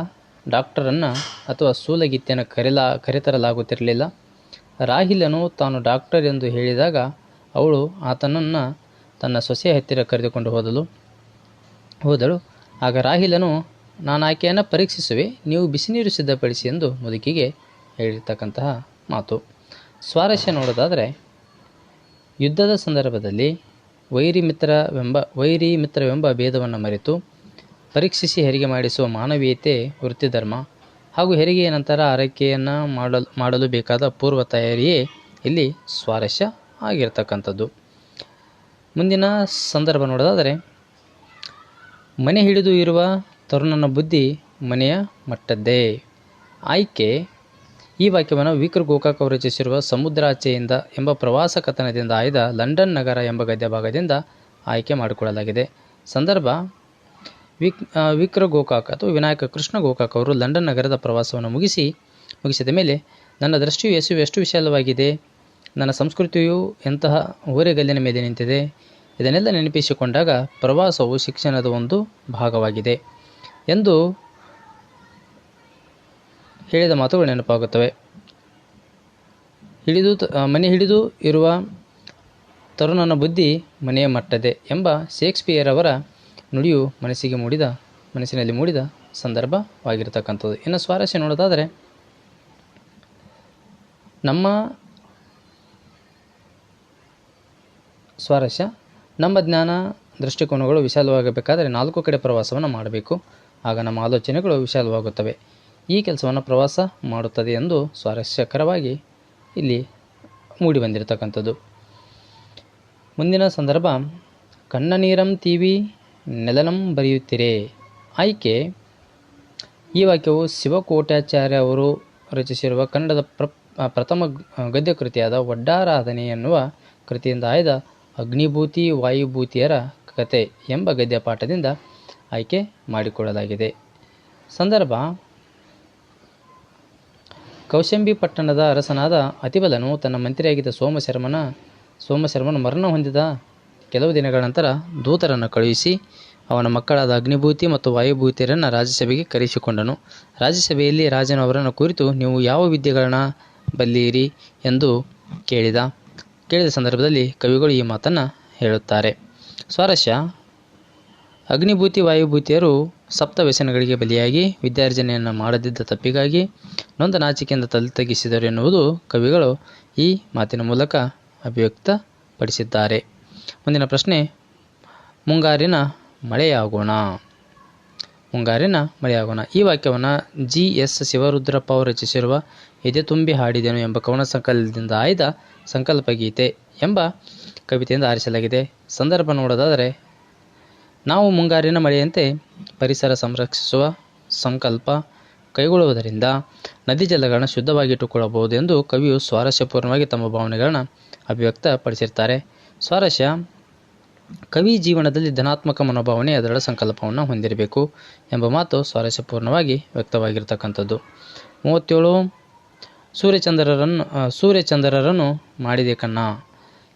ಡಾಕ್ಟರನ್ನು ಅಥವಾ ಸೂಲಗಿತ್ತೆಯನ್ನು ಕರೆಲಾ, ಕರೆತರಲಾಗುತ್ತಿರಲಿಲ್ಲ. ರಾಹಿಲನು ತಾನು ಡಾಕ್ಟರ್ ಎಂದು ಹೇಳಿದಾಗ ಅವಳು ಆತನನ್ನು ತನ್ನ ಸೊಸೆಯ ಹತ್ತಿರ ಕರೆದುಕೊಂಡು ಹೋದಳು. ಹೋದಳು. ಆಗ ರಾಹಿಲನು ನಾನು ಆಕೆಯನ್ನು ಪರೀಕ್ಷಿಸುವೆ, ನೀವು ಬಿಸಿನೀರು ಸಿದ್ಧಪಡಿಸಿ ಎಂದು ಮುದುಕಿಗೆ ಹೇಳಿರ್ತಕ್ಕಂತಹ ಮಾತು. ಸ್ವಾರಸ್ಯ ನೋಡೋದಾದರೆ, ಯುದ್ಧದ ಸಂದರ್ಭದಲ್ಲಿ ವೈರಿ ಮಿತ್ರವೆಂಬ ವೈರಿ ಮಿತ್ರವೆಂಬ ಭೇದವನ್ನು ಮರೆತು ಪರೀಕ್ಷಿಸಿ ಹೆರಿಗೆ ಮಾಡಿಸುವ ಮಾನವೀಯತೆ, ವೃತ್ತಿಧರ್ಮ ಹಾಗೂ ಹೆರಿಗೆಯ ನಂತರ ಆರೈಕೆಯನ್ನು ಮಾಡಲು ಮಾಡಲು ಬೇಕಾದ ಪೂರ್ವ ತಯಾರಿಯೇ ಇಲ್ಲಿ ಸ್ವಾರಸ್ಯ ಆಗಿರ್ತಕ್ಕಂಥದ್ದು. ಮುಂದಿನ ಸಂದರ್ಭ ನೋಡೋದಾದರೆ, ಮನೆ ಹಿಡಿದು ಇರುವ ತರುಣನ ಬುದ್ಧಿ ಮನೆಯ ಮಟ್ಟದ್ದೇ. ಆಯ್ಕೆ, ಈ ವಾಕ್ಯವನ್ನು ವಿಕ್ರ ಗೋಕಾಕ್ ಅವರು ರಚಿಸಿರುವ ಸಮುದ್ರಾಚೆಯಿಂದ ಎಂಬ ಪ್ರವಾಸ ಕಥನದಿಂದ ಆಯ್ದ ಲಂಡನ್ ನಗರ ಎಂಬ ಗದ್ಯ ಭಾಗದಿಂದ ಆಯ್ಕೆ ಮಾಡಿಕೊಳ್ಳಲಾಗಿದೆ. ಸಂದರ್ಭ ವಿಕ್ ವಿಕ್ರ ಗೋಕಾಕ್ ಅಥವಾ ವಿನಾಯಕ ಕೃಷ್ಣ ಗೋಕಾಕ್ ಅವರು ಲಂಡನ್ ನಗರದ ಪ್ರವಾಸವನ್ನು ಮುಗಿಸಿ, ಮುಗಿಸಿದ ಮೇಲೆ, ನನ್ನ ದೃಷ್ಟಿಯು ಎಷ್ಟು ಎಷ್ಟು ವಿಶಾಲವಾಗಿದೆ, ನನ್ನ ಸಂಸ್ಕೃತಿಯು ಎಂತಹ ಊರೆಗಲ್ಲಿನ ಮೇಲೆ ನಿಂತಿದೆ, ಇದನ್ನೆಲ್ಲ ನೆನಪಿಸಿಕೊಂಡಾಗ ಪ್ರವಾಸವು ಶಿಕ್ಷಣದ ಒಂದು ಭಾಗವಾಗಿದೆ ಎಂದು ಹೇಳಿದ ಮಾತುಗಳು ನೆನಪಾಗುತ್ತವೆ. ಹಿಡಿದು ಮನೆ ಹಿಡಿದು ಇರುವ ತರುಣನ ಬುದ್ಧಿ ಮನೆಯ ಮಟ್ಟದೆ ಎಂಬ ಶೇಕ್ಸ್ಪಿಯರ್ ಅವರ ನುಡಿಯು ಮನಸ್ಸಿಗೆ ಮೂಡಿದ, ಮನಸ್ಸಿನಲ್ಲಿ ಮೂಡಿದ ಸಂದರ್ಭವಾಗಿರತಕ್ಕಂಥದ್ದು. ಇನ್ನು ಸ್ವಾರಸ್ಯ ನೋಡೋದಾದರೆ, ನಮ್ಮ ಸ್ವಾರಸ್ಯ, ನಮ್ಮ ಜ್ಞಾನ ದೃಷ್ಟಿಕೋನಗಳು ವಿಶಾಲವಾಗಬೇಕಾದರೆ ನಾಲ್ಕು ಕಡೆ ಪ್ರವಾಸವನ್ನು ಮಾಡಬೇಕು. ಆಗ ನಮ್ಮ ಆಲೋಚನೆಗಳು ವಿಶಾಲವಾಗುತ್ತವೆ. ಈ ಕೆಲಸವನ್ನು ಪ್ರವಾಸ ಮಾಡುತ್ತದೆ ಎಂದು ಸ್ವಾರಸ್ಯಕರವಾಗಿ ಇಲ್ಲಿ ಮೂಡಿ ಬಂದಿರತಕ್ಕಂಥದ್ದು ಮುಂದಿನ ಸಂದರ್ಭ ಕಣ್ಣ ನೀರಂ ತೀವಿ ನೆಲನಂ ಬರೆಯುತ್ತೀರೇ? ಆಯ್ಕೆ, ಈ ವಾಕ್ಯವು ಶಿವಕೋಟಾಚಾರ್ಯ ಅವರು ರಚಿಸಿರುವ ಕನ್ನಡದ ಪ್ರ ಪ್ರಥಮ ಗದ್ಯ ಕೃತಿಯಾದ ಒಡ್ಡಾರಾಧನೆ ಎನ್ನುವ ಕೃತಿಯಿಂದ ಆಯ್ದ ಅಗ್ನಿಭೂತಿ ವಾಯುಭೂತಿಯರ ಕತೆ ಎಂಬ ಗದ್ಯ ಪಾಠದಿಂದ ಆಯ್ಕೆ ಮಾಡಿಕೊಳ್ಳಲಾಗಿದೆ. ಸಂದರ್ಭ, ಕೌಶಂಬಿ ಪಟ್ಟಣದ ಅರಸನಾದ ಅತಿಬಲನು ತನ್ನ ಮಂತ್ರಿಯಾಗಿದ್ದ ಸೋಮಶರ್ಮನ ಸೋಮಶರ್ಮನ ಮರಣ ಹೊಂದಿದ ಕೆಲವು ದಿನಗಳ ನಂತರ ದೂತರನ್ನು ಕಳುಹಿಸಿ ಅವನ ಮಕ್ಕಳಾದ ಅಗ್ನಿಭೂತಿ ಮತ್ತು ವಾಯುಭೂತಿಯರನ್ನು ರಾಜ್ಯಸಭೆಗೆ ಕರೆಸಿಕೊಂಡನು ರಾಜ್ಯಸಭೆಯಲ್ಲಿ ರಾಜನು ಅವರನ್ನು ಕುರಿತು, ನೀವು ಯಾವ ವಿದ್ಯೆಗಳನ್ನ ಬಲ್ಲೀರಿ? ಎಂದು ಕೇಳಿದ. ಕೇಳಿದ ಸಂದರ್ಭದಲ್ಲಿ ಕವಿಗಳು ಈ ಮಾತನ್ನು ಹೇಳುತ್ತಾರೆ. ಸ್ವಾರಸ್ಯ, ಅಗ್ನಿಭೂತಿ, ವಾಯುಭೂತಿಯರು ಸಪ್ತ ವ್ಯಸನಗಳಿಗೆ ಬಲಿಯಾಗಿ ವಿದ್ಯಾರ್ಜನೆಯನ್ನು ಮಾಡದಿದ್ದ ತಪ್ಪಿಗಾಗಿ ನೊಂದ ನಾಚಿಕೆಯಿಂದ ತಲೆ ತಗ್ಗಿಸಿದರು ಎನ್ನುವುದು ಕವಿಗಳು ಈ ಮಾತಿನ ಮೂಲಕ ಅಭಿವ್ಯಕ್ತಪಡಿಸಿದ್ದಾರೆ. ಮುಂದಿನ ಪ್ರಶ್ನೆ, ಮುಂಗಾರಿನ ಮಳೆಯಾಗೋಣ. ಮುಂಗಾರಿನ ಮಳೆಯಾಗೋಣ. ಈ ವಾಕ್ಯವನ್ನು ಜಿ ಎಸ್ ಶಿವರುದ್ರಪ್ಪ ಅವರು ರಚಿಸಿರುವ ಎದೆ ತುಂಬಿ ಹಾಡಿದೆನು ಎಂಬ ಕವನ ಸಂಕಲನದಿಂದ ಆಯ್ದ ಸಂಕಲ್ಪ ಗೀತೆ ಎಂಬ ಕವಿತೆಯಿಂದ ಆರಿಸಲಾಗಿದೆ. ಸಂದರ್ಭ ನೋಡೋದಾದರೆ, ನಾವು ಮುಂಗಾರಿನ ಮಳೆಯಂತೆ ಪರಿಸರ ಸಂರಕ್ಷಿಸುವ ಸಂಕಲ್ಪ ಕೈಗೊಳ್ಳುವುದರಿಂದ ನದಿ ಜಲಗಳನ್ನು ಶುದ್ಧವಾಗಿಟ್ಟುಕೊಳ್ಳಬಹುದು ಎಂದು ಕವಿಯು ಸ್ವಾರಸ್ಯಪೂರ್ಣವಾಗಿ ತಮ್ಮ ಭಾವನೆಗಳನ್ನು ಅಭಿವ್ಯಕ್ತಪಡಿಸಿರ್ತಾರೆ. ಸ್ವಾರಸ್ಯ. ಕವಿ ಜೀವನದಲ್ಲಿ ಧನಾತ್ಮಕ ಮನೋಭಾವನೆ ಅದರ ಸಂಕಲ್ಪವನ್ನು ಹೊಂದಿರಬೇಕು ಎಂಬ ಮಾತು ಸ್ವಾರಸ್ಯಪೂರ್ಣವಾಗಿ ವ್ಯಕ್ತವಾಗಿರ್ತಕ್ಕಂಥದ್ದು. ಮೂವತ್ತೇಳು, ಸೂರ್ಯಚಂದ್ರರನ್ನು ಸೂರ್ಯಚಂದ್ರರನ್ನು ಮಾಡಿದೆ ಕಣ್ಣ.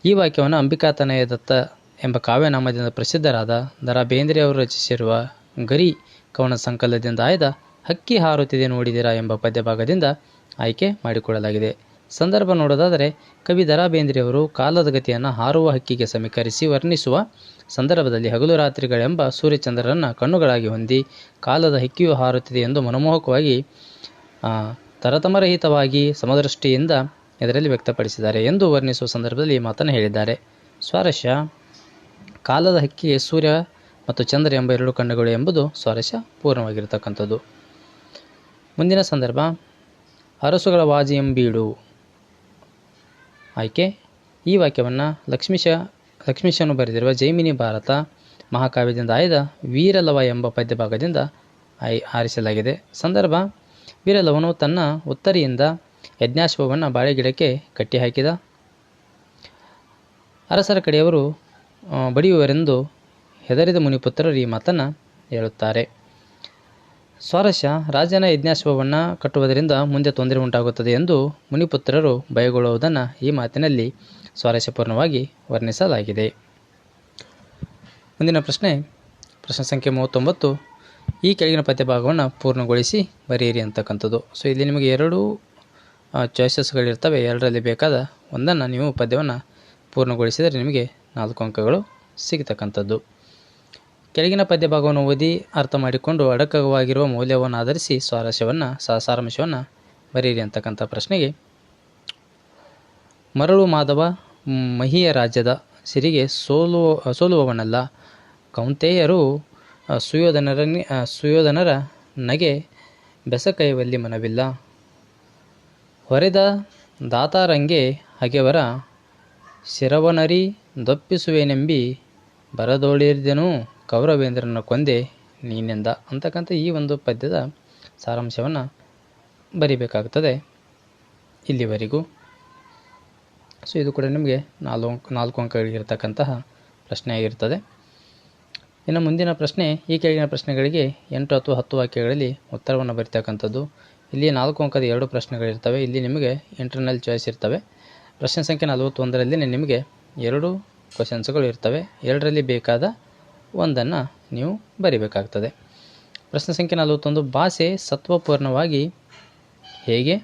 ಈ ವಾಕ್ಯವನ್ನು ಅಂಬಿಕಾತನಯ ದತ್ತ ಎಂಬ ಕಾವ್ಯನಾಮದಿಂದ ಪ್ರಸಿದ್ಧರಾದ ದರಾ ಬೇಂದ್ರೆ ಅವರು ರಚಿಸಿರುವ ಗರಿ ಕವನ ಸಂಕಲನದಿಂದ ಆಯ್ದ ಹಕ್ಕಿ ಹಾರುತ್ತಿದೆ ನೋಡಿದಿರಾ ಎಂಬ ಪದ್ಯಭಾಗದಿಂದ ಆಯ್ಕೆ ಮಾಡಿಕೊಳ್ಳಲಾಗಿದೆ. ಸಂದರ್ಭ ನೋಡೋದಾದರೆ ಕವಿ ದರಾ ಬೇಂದ್ರೆಯವರು ಕಾಲದ ಗತಿಯನ್ನು ಹಾರುವ ಹಕ್ಕಿಗೆ ಸಮೀಕರಿಸಿ ವರ್ಣಿಸುವ ಸಂದರ್ಭದಲ್ಲಿ ಹಗಲು ರಾತ್ರಿಗಳೆಂಬ ಸೂರ್ಯಚಂದ್ರರನ್ನು ಕಣ್ಣುಗಳಾಗಿ ಹೊಂದಿ ಕಾಲದ ಹಕ್ಕಿಯು ಹಾರುತ್ತಿದೆ ಎಂದು ಮನಮೋಹಕವಾಗಿ ತರತಮರಹಿತವಾಗಿ ಸಮದೃಷ್ಟಿಯಿಂದ ಇದರಲ್ಲಿ ವ್ಯಕ್ತಪಡಿಸಿದ್ದಾರೆ ಎಂದು ವರ್ಣಿಸುವ ಸಂದರ್ಭದಲ್ಲಿ ಮಾತನ್ನು ಹೇಳಿದ್ದಾರೆ. ಸ್ವಾರಸ್ಯ, ಕಾಲದ ಹಕ್ಕಿಗೆ ಸೂರ್ಯ ಮತ್ತು ಚಂದ್ರ ಎಂಬ ಎರಡು ಕಣ್ಣುಗಳು ಎಂಬುದು ಸ್ವಾರಸ್ಯ ಪೂರ್ಣವಾಗಿರತಕ್ಕಂಥದ್ದು. ಮುಂದಿನ ಸಂದರ್ಭ, ಅರಸುಗಳ ವಾಜಿ ಎಂಬೀಡು. ಆಯ್ಕೆ. ಈ ವಾಕ್ಯವನ್ನು ಲಕ್ಷ್ಮೀಶ, ಲಕ್ಷ್ಮೀಶನು ಬರೆದಿರುವ ಜೈಮಿನಿ ಭಾರತ ಮಹಾಕಾವ್ಯದಿಂದ ಆಯ್ದ ವೀರಲವ ಎಂಬ ಪದ್ಯಭಾಗದಿಂದ ಆಯ್ ಆರಿಸಲಾಗಿದೆ. ಸಂದರ್ಭ, ವೀರಲವನು ತನ್ನ ಉತ್ತರಿಯಿಂದ ಯಜ್ಞಾಶ್ವವನ್ನು ಬಾಳೆಗಿಡಕ್ಕೆ ಕಟ್ಟಿಹಾಕಿದ ಅರಸರ ಕಡೆಯವರು ಬಡಿಯುವರೆಂದು ಹೆದರಿದ ಮುನಿಪುತ್ರರು ಈ ಮಾತನ್ನು ಹೇಳುತ್ತಾರೆ. ಸ್ವಾರಸ್ಯ ರಾಜನ ಯಜ್ಞಾಶ್ವವನ್ನು ಕಟ್ಟುವುದರಿಂದ ಮುಂದೆ ತೊಂದರೆ ಉಂಟಾಗುತ್ತದೆ ಎಂದು ಮುನಿಪುತ್ರರು ಭಯಗೊಳ್ಳುವುದನ್ನು ಈ ಮಾತಿನಲ್ಲಿ ಸ್ವಾರಸ್ಯಪೂರ್ಣವಾಗಿ ವರ್ಣಿಸಲಾಗಿದೆ. ಮುಂದಿನ ಪ್ರಶ್ನೆ ಪ್ರಶ್ನೆ ಸಂಖ್ಯೆ ಮೂವತ್ತೊಂಬತ್ತು. ಈ ಕೆಳಗಿನ ಪದ್ಯಭಾಗವನ್ನು ಪೂರ್ಣಗೊಳಿಸಿ ಬರೆಯಿರಿ ಅಂತಕ್ಕಂಥದ್ದು. ಸೊ ಇಲ್ಲಿ ನಿಮಗೆ ಎರಡು ಚಾಯ್ಸಸ್ಗಳಿರ್ತವೆ ಎರಡರಲ್ಲಿ ಬೇಕಾದ ಒಂದನ್ನು ನೀವು ಪದ್ಯವನ್ನು ಪೂರ್ಣಗೊಳಿಸಿದರೆ ನಿಮಗೆ ನಾಲ್ಕು ಅಂಕಗಳು ಸಿಗತಕ್ಕಂಥದ್ದು. ಕೆಳಗಿನ ಪದ್ಯಭಾಗವನ್ನು ಓದಿ ಅರ್ಥ ಮಾಡಿಕೊಂಡು ಅಡಕವಾಗಿರುವ ಮೌಲ್ಯವನ್ನು ಆಧರಿಸಿ ಸ್ವಾರಸ್ಯವನ್ನು ಸಾರಾಂಶವನ್ನು ಬರೆಯಿರಿ ಅಂತಕ್ಕಂಥ ಪ್ರಶ್ನೆಗೆ. ಮರಳು ಮಾಧವ, ಮಹಿಯ ರಾಜ್ಯದ ಸಿರಿಗೆ ಸೋಲುವ ಸೋಲುವವನಲ್ಲ. ಕೌಂತೆಯರು ಸುಯೋಧನರ ಸುಯೋಧನರ ನಗೆ ಬೆಸಕೈವಲ್ಲಿ ಮನವಿಲ್ಲ. ಹೊರೆದ ದಾತಾರಂಗೆ ಹಗೆವರ, ಶಿರವನರಿ ದೊಪ್ಪಿಸುವೆನೆಂಬಿ ಬರದೋಳಿರ್ದೆನು ಕೌರವೇಂದ್ರನ ಕೊಂದೆ ನೀನೆಂದ ಅಂತಕ್ಕಂಥ ಈ ಒಂದು ಪದ್ಯದ ಸಾರಾಂಶವನ್ನು ಬರಿಬೇಕಾಗ್ತದೆ ಇಲ್ಲಿವರೆಗೂ. ಸೊ, ಇದು ಕೂಡ ನಿಮಗೆ ನಾಲ್ಕು ನಾಲ್ಕು ಅಂಕಗಳಿಗಿರ್ತಕ್ಕಂತಹ ಪ್ರಶ್ನೆ ಆಗಿರ್ತದೆ. ಇನ್ನು ಮುಂದಿನ ಪ್ರಶ್ನೆ, ಈ ಕೆಳಗಿನ ಪ್ರಶ್ನೆಗಳಿಗೆ ಎಂಟು ಅಥವಾ ಹತ್ತು ವಾಕ್ಯಗಳಲ್ಲಿ ಉತ್ತರವನ್ನು ಬರಿತಕ್ಕಂಥದ್ದು. ಇಲ್ಲಿ ನಾಲ್ಕು ಅಂಕದ ಎರಡು ಪ್ರಶ್ನೆಗಳಿರ್ತವೆ. ಇಲ್ಲಿ ನಿಮಗೆ ಇಂಟರ್ನಲ್ ಚಾಯ್ಸ್ ಇರ್ತವೆ. ಪ್ರಶ್ನೆ ಸಂಖ್ಯೆ ನಲವತ್ತೊಂದರಲ್ಲಿ ನಿಮಗೆ ಎರಡು ಕ್ವಶನ್ಸ್ಗಳು ಇರ್ತವೆ. ಎರಡರಲ್ಲಿ ಬೇಕಾದ ಒಂದನ್ನು ನೀವು ಬರಿಬೇಕಾಗ್ತದೆ. ಪ್ರಶ್ನೆ ಸಂಖ್ಯೆ ನಲವತ್ತೊಂದು, ಭಾಷೆ ಸತ್ವಪೂರ್ಣವಾಗಿ ಹೇಗೆ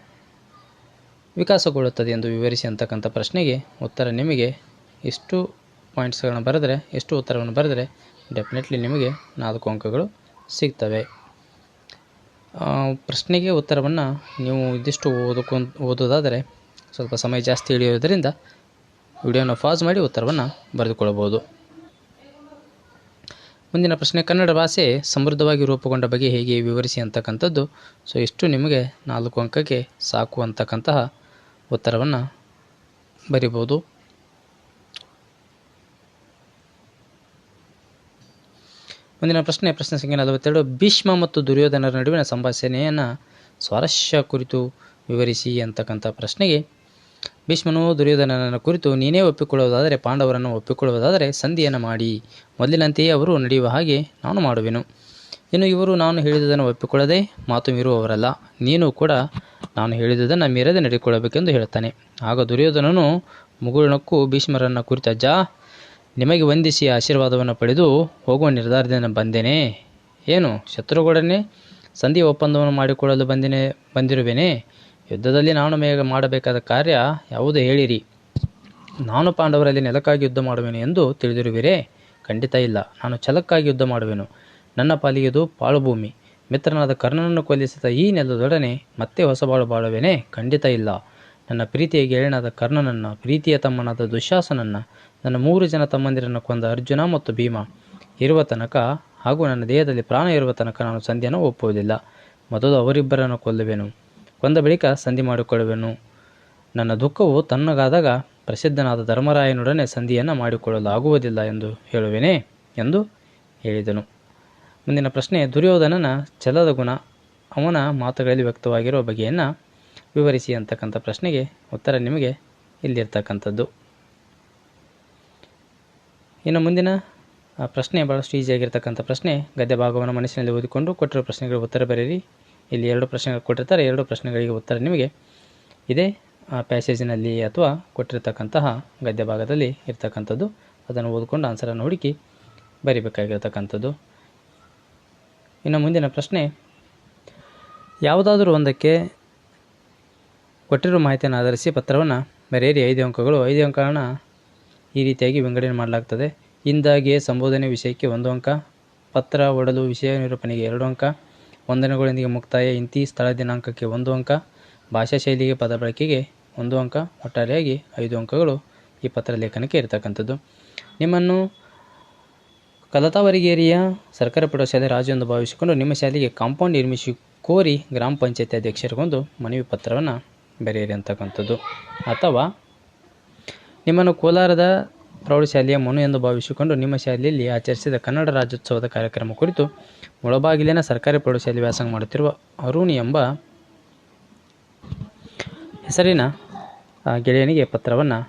ವಿಕಾಸಗೊಳ್ಳುತ್ತದೆ ಎಂದು ವಿವರಿಸಿ ಅಂತಕ್ಕಂಥ ಪ್ರಶ್ನೆಗೆ ಉತ್ತರ ನಿಮಗೆ ಇಷ್ಟು ಪಾಯಿಂಟ್ಸ್ಗಳನ್ನು ಬರೆದರೆ, ಎಷ್ಟು ಉತ್ತರವನ್ನು ಬರೆದರೆ ಡೆಫಿನೆಟ್ಲಿ ನಿಮಗೆ ನಾಲ್ಕು ಅಂಕಗಳು ಸಿಗ್ತವೆ. ಪ್ರಶ್ನೆಗೆ ಉತ್ತರವನ್ನು ನೀವು ಇದಿಷ್ಟು ಓದಕೊಂಡು ಓದೋದಾದರೆ ಸ್ವಲ್ಪ ಸಮಯ ಜಾಸ್ತಿ ಹಿಡಿಯೋದರಿಂದ ವಿಡಿಯೋನ ಪಾಸ್ ಮಾಡಿ ಉತ್ತರವನ್ನು ಬರೆದುಕೊಳ್ಳಬಹುದು. ಮುಂದಿನ ಪ್ರಶ್ನೆ, ಕನ್ನಡ ಭಾಷೆ ಸಮೃದ್ಧವಾಗಿ ರೂಪುಗೊಂಡ ಬಗ್ಗೆ ಹೇಗೆ ವಿವರಿಸಿ ಅಂತಕ್ಕಂಥದ್ದು? ಸೊ ಇಷ್ಟು ನಿಮಗೆ ನಾಲ್ಕು ಅಂಕಕ್ಕೆ ಸಾಕು ಅಂತಕ್ಕಂತಹ ಉತ್ತರವನ್ನು ಬರಿಬೋದು ಮುಂದಿನ ಪ್ರಶ್ನೆ ಪ್ರಶ್ನೆ ಸಂಖ್ಯೆ ನಲವತ್ತೆರಡು. ಭೀಷ್ಮ ಮತ್ತು ದುರ್ಯೋಧನರ ನಡುವಿನ ಸಂಭಾಷಣೆಯನ್ನು ಸ್ವಾರಸ್ಯ ಕುರಿತು ವಿವರಿಸಿ ಅಂತಕ್ಕಂಥ ಪ್ರಶ್ನೆಗೆ ಭೀಷ್ಮನು ದುರ್ಯೋಧನನ ಕುರಿತು, ನೀನೇ ಒಪ್ಪಿಕೊಳ್ಳುವುದಾದರೆ ಪಾಂಡವರನ್ನು ಒಪ್ಪಿಕೊಳ್ಳುವುದಾದರೆ ಸಂಧಿಯನ್ನು ಮಾಡಿ. ಮೊದಲಿನಂತೆಯೇ ಅವರು ನಡೆಯುವ ಹಾಗೆ ನಾನು ಮಾಡುವೆನು. ಇನ್ನು ಇವರು ನಾನು ಹೇಳಿದುದನ್ನು ಒಪ್ಪಿಕೊಳ್ಳದೆ ಮಾತು ಮೀರುವವರಲ್ಲ. ನೀನು ಕೂಡ ನಾನು ಹೇಳಿದುದನ್ನು ಮೀರದೆ ನಡೆದುಕೊಳ್ಳಬೇಕೆಂದು ಹೇಳ್ತಾನೆ ಆಗ ದುರ್ಯೋಧನನು ಮುಗುಳನಕ್ಕೂ ಭೀಷ್ಮರನ್ನು ಕುರಿತ ಜಾ ನಿಮಗೆ ವಂದಿಸಿ ಆಶೀರ್ವಾದವನ್ನು ಪಡೆದು ಹೋಗುವ ನಿರ್ಧಾರದಿಂದ ಬಂದೇನೆ. ಏನು, ಶತ್ರುಗಳನ್ನೇ ಸಂಧಿ ಒಪ್ಪಂದವನ್ನು ಮಾಡಿಕೊಳ್ಳಲು ಬಂದಿನೇ, ಬಂದಿರುವೆನೇ? ಯುದ್ಧದಲ್ಲಿ ನಾನು ಮೇಗ ಮಾಡಬೇಕಾದ ಕಾರ್ಯ ಯಾವುದು ಹೇಳಿರಿ. ನಾನು ಪಾಂಡವರಲ್ಲಿ ನೆಲಕ್ಕಾಗಿ ಯುದ್ಧ ಮಾಡುವೆನು ಎಂದು ತಿಳಿದಿರುವಿರೇ? ಖಂಡಿತ ಇಲ್ಲ. ನಾನು ಛಲಕ್ಕಾಗಿ ಯುದ್ಧ ಮಾಡುವೆನು. ನನ್ನ ಪಾಲಿಗೆ ಇದು ಪಾಳುಭೂಮಿ. ಮಿತ್ರನಾದ ಕರ್ಣನನ್ನು ಕೊಲ್ಲಿಸಿದ ಈ ನೆಲದೊಡನೆ ಮತ್ತೆ ಹೊಸ ಬಾಳು ಬಾಳುವೆನೇ? ಖಂಡಿತ ಇಲ್ಲ. ನನ್ನ ಪ್ರೀತಿಯ ಗೆಳೆಯನಾದ ಕರ್ಣನನ್ನು, ಪ್ರೀತಿಯ ತಮ್ಮನಾದ ದುಶ್ಯಾಸನನ್ನು ನನ್ನ ಮೂರು ಜನ ತಮ್ಮಂದಿರನ್ನು ಕೊಂದ ಅರ್ಜುನ ಮತ್ತು ಭೀಮ. ಇರುವ ತನಕ ಹಾಗೂ ನನ್ನ ದೇಹದಲ್ಲಿ ಪ್ರಾಣ ಇರುವ ತನಕ ನಾನು ಸಂಧಿಯನ್ನು ಒಪ್ಪುವುದಿಲ್ಲ. ಮೊದಲು ಅವರಿಬ್ಬರನ್ನು ಕೊಲ್ಲುವೆನು. ಕೊಂದ ಬಳಿಕ ಸಂಧಿ ಮಾಡಿಕೊಳ್ಳುವೆನು. ನನ್ನ ದುಃಖವು ತನ್ನಗಾದಾಗ ಪ್ರಸಿದ್ಧನಾದ ಧರ್ಮರಾಯನೊಡನೆ ಸಂಧಿಯನ್ನು ಮಾಡಿಕೊಳ್ಳಲಾಗುವುದಿಲ್ಲ ಎಂದು ಹೇಳುವೆನೇ ಎಂದು ಹೇಳಿದನು. ಮುಂದಿನ ಪ್ರಶ್ನೆ, ದುರ್ಯೋಧನನ ಛಲದ ಗುಣ, ಅವನ ಮಾತುಗಳಲ್ಲಿ ವ್ಯಕ್ತವಾಗಿರುವ ಬಗೆಯನ್ನು ವಿವರಿಸಿ ಅಂತಕ್ಕಂಥ ಪ್ರಶ್ನೆಗೆ ಉತ್ತರ ನಿಮಗೆ ಇಲ್ಲಿರ್ತಕ್ಕಂಥದ್ದು. ಇನ್ನು ಮುಂದಿನ ಪ್ರಶ್ನೆ ಭಾಳಷ್ಟು ಈಸಿಯಾಗಿರ್ತಕ್ಕಂಥ ಪ್ರಶ್ನೆ ಗದ್ಯ ಭಾಗವನ್ನು ಮನಸ್ಸಿನಲ್ಲಿ ಓದಿಕೊಂಡು ಕೊಟ್ಟಿರೋ ಪ್ರಶ್ನೆಗಳಿಗೆ ಉತ್ತರ ಬರೆಯಿರಿ. ಇಲ್ಲಿ ಎರಡು ಪ್ರಶ್ನೆಗಳು ಕೊಟ್ಟಿರ್ತಾರೆ, ಎರಡು ಪ್ರಶ್ನೆಗಳಿಗೆ ಉತ್ತರ ನಿಮಗೆ ಇದೇ. ಪ್ಯಾಸೇಜಿನಲ್ಲಿ ಅಥವಾ ಕೊಟ್ಟಿರ್ತಕ್ಕಂತಹ ಗದ್ಯ ಭಾಗದಲ್ಲಿ ಇರ್ತಕ್ಕಂಥದ್ದು, ಅದನ್ನು ಓದಿಕೊಂಡು ಆನ್ಸರನ್ನು ಹುಡುಕಿ ಬರಿಬೇಕಾಗಿರ್ತಕ್ಕಂಥದ್ದು. ಇನ್ನು ಮುಂದಿನ ಪ್ರಶ್ನೆ, ಯಾವುದಾದರೂ ಒಂದಕ್ಕೆ ಕೊಟ್ಟಿರುವ ಮಾಹಿತಿಯನ್ನು ಆಧರಿಸಿ ಪತ್ರವನ್ನು ಬರೆಯಿರಿ ಐದು ಅಂಕಗಳು, ಐದು ಅಂಕಗಳನ್ನು ಈ ರೀತಿಯಾಗಿ ವಿಂಗಡಣೆ ಮಾಡಲಾಗ್ತದೆ. ಇಂದಾಗಿಯೇ ಸಂಬೋಧನೆ ವಿಷಯಕ್ಕೆ ಒಂದು ಅಂಕ, ಪತ್ರ ಒಡಲು ವಿಷಯ ನಿರೂಪಣೆಗೆ ಎರಡು ಅಂಕ ವಂದನೆಗಳೊಂದಿಗೆ ಮುಕ್ತಾಯ. ಇಂತಿ ಸ್ಥಳ ದಿನಾಂಕಕ್ಕೆ ಒಂದು ಅಂಕ, ಭಾಷಾ ಶೈಲಿಗೆ ಪದ ಬಳಕೆಗೆ ಒಂದು ಅಂಕ, ಒಟ್ಟಾರೆಯಾಗಿ ಐದು ಅಂಕಗಳು ಈ ಪತ್ರ ಲೇಖನಕ್ಕೆ ಇರತಕ್ಕಂಥದ್ದು. ನಿಮ್ಮನ್ನು ಕಲತಾವರಿಗೇರಿಯ ಸರ್ಕಾರಿ ಪ್ರೌಢಶಾಲೆ ರಾಜು ಎಂದು ಭಾವಿಸಿಕೊಂಡು ನಿಮ್ಮ ಶಾಲೆಗೆ ಕಾಂಪೌಂಡ್ ನಿರ್ಮಿಸಿ ಕೋರಿ ಗ್ರಾಮ ಪಂಚಾಯತಿ ಅಧ್ಯಕ್ಷರಿಗೊಂದು ಮನವಿ ಪತ್ರವನ್ನು ಬರೆಯಿರಿ ಅಂತಕ್ಕಂಥದ್ದು. ಅಥವಾ ನಿಮ್ಮನ್ನು ಕೋಲಾರದ ಪ್ರೌಢಶಾಲೆಯ ಮನು ಎಂದು ಭಾವಿಸಿಕೊಂಡು ನಿಮ್ಮ ಶಾಲೆಯಲ್ಲಿ ಆಚರಿಸಿದ ಕನ್ನಡ ರಾಜ್ಯೋತ್ಸವದ ಕಾರ್ಯಕ್ರಮ ಕುರಿತು ಮುಳಬಾಗಿಲಿನ ಸರ್ಕಾರಿ ಪ್ರೌಢಶಾಲೆ ವ್ಯಾಸಂಗ ಮಾಡುತ್ತಿರುವ ಅರುಣ್ ಎಂಬ ಹೆಸರಿನ ಗೆಳೆಯನಿಗೆ ಪತ್ರವನ್ನು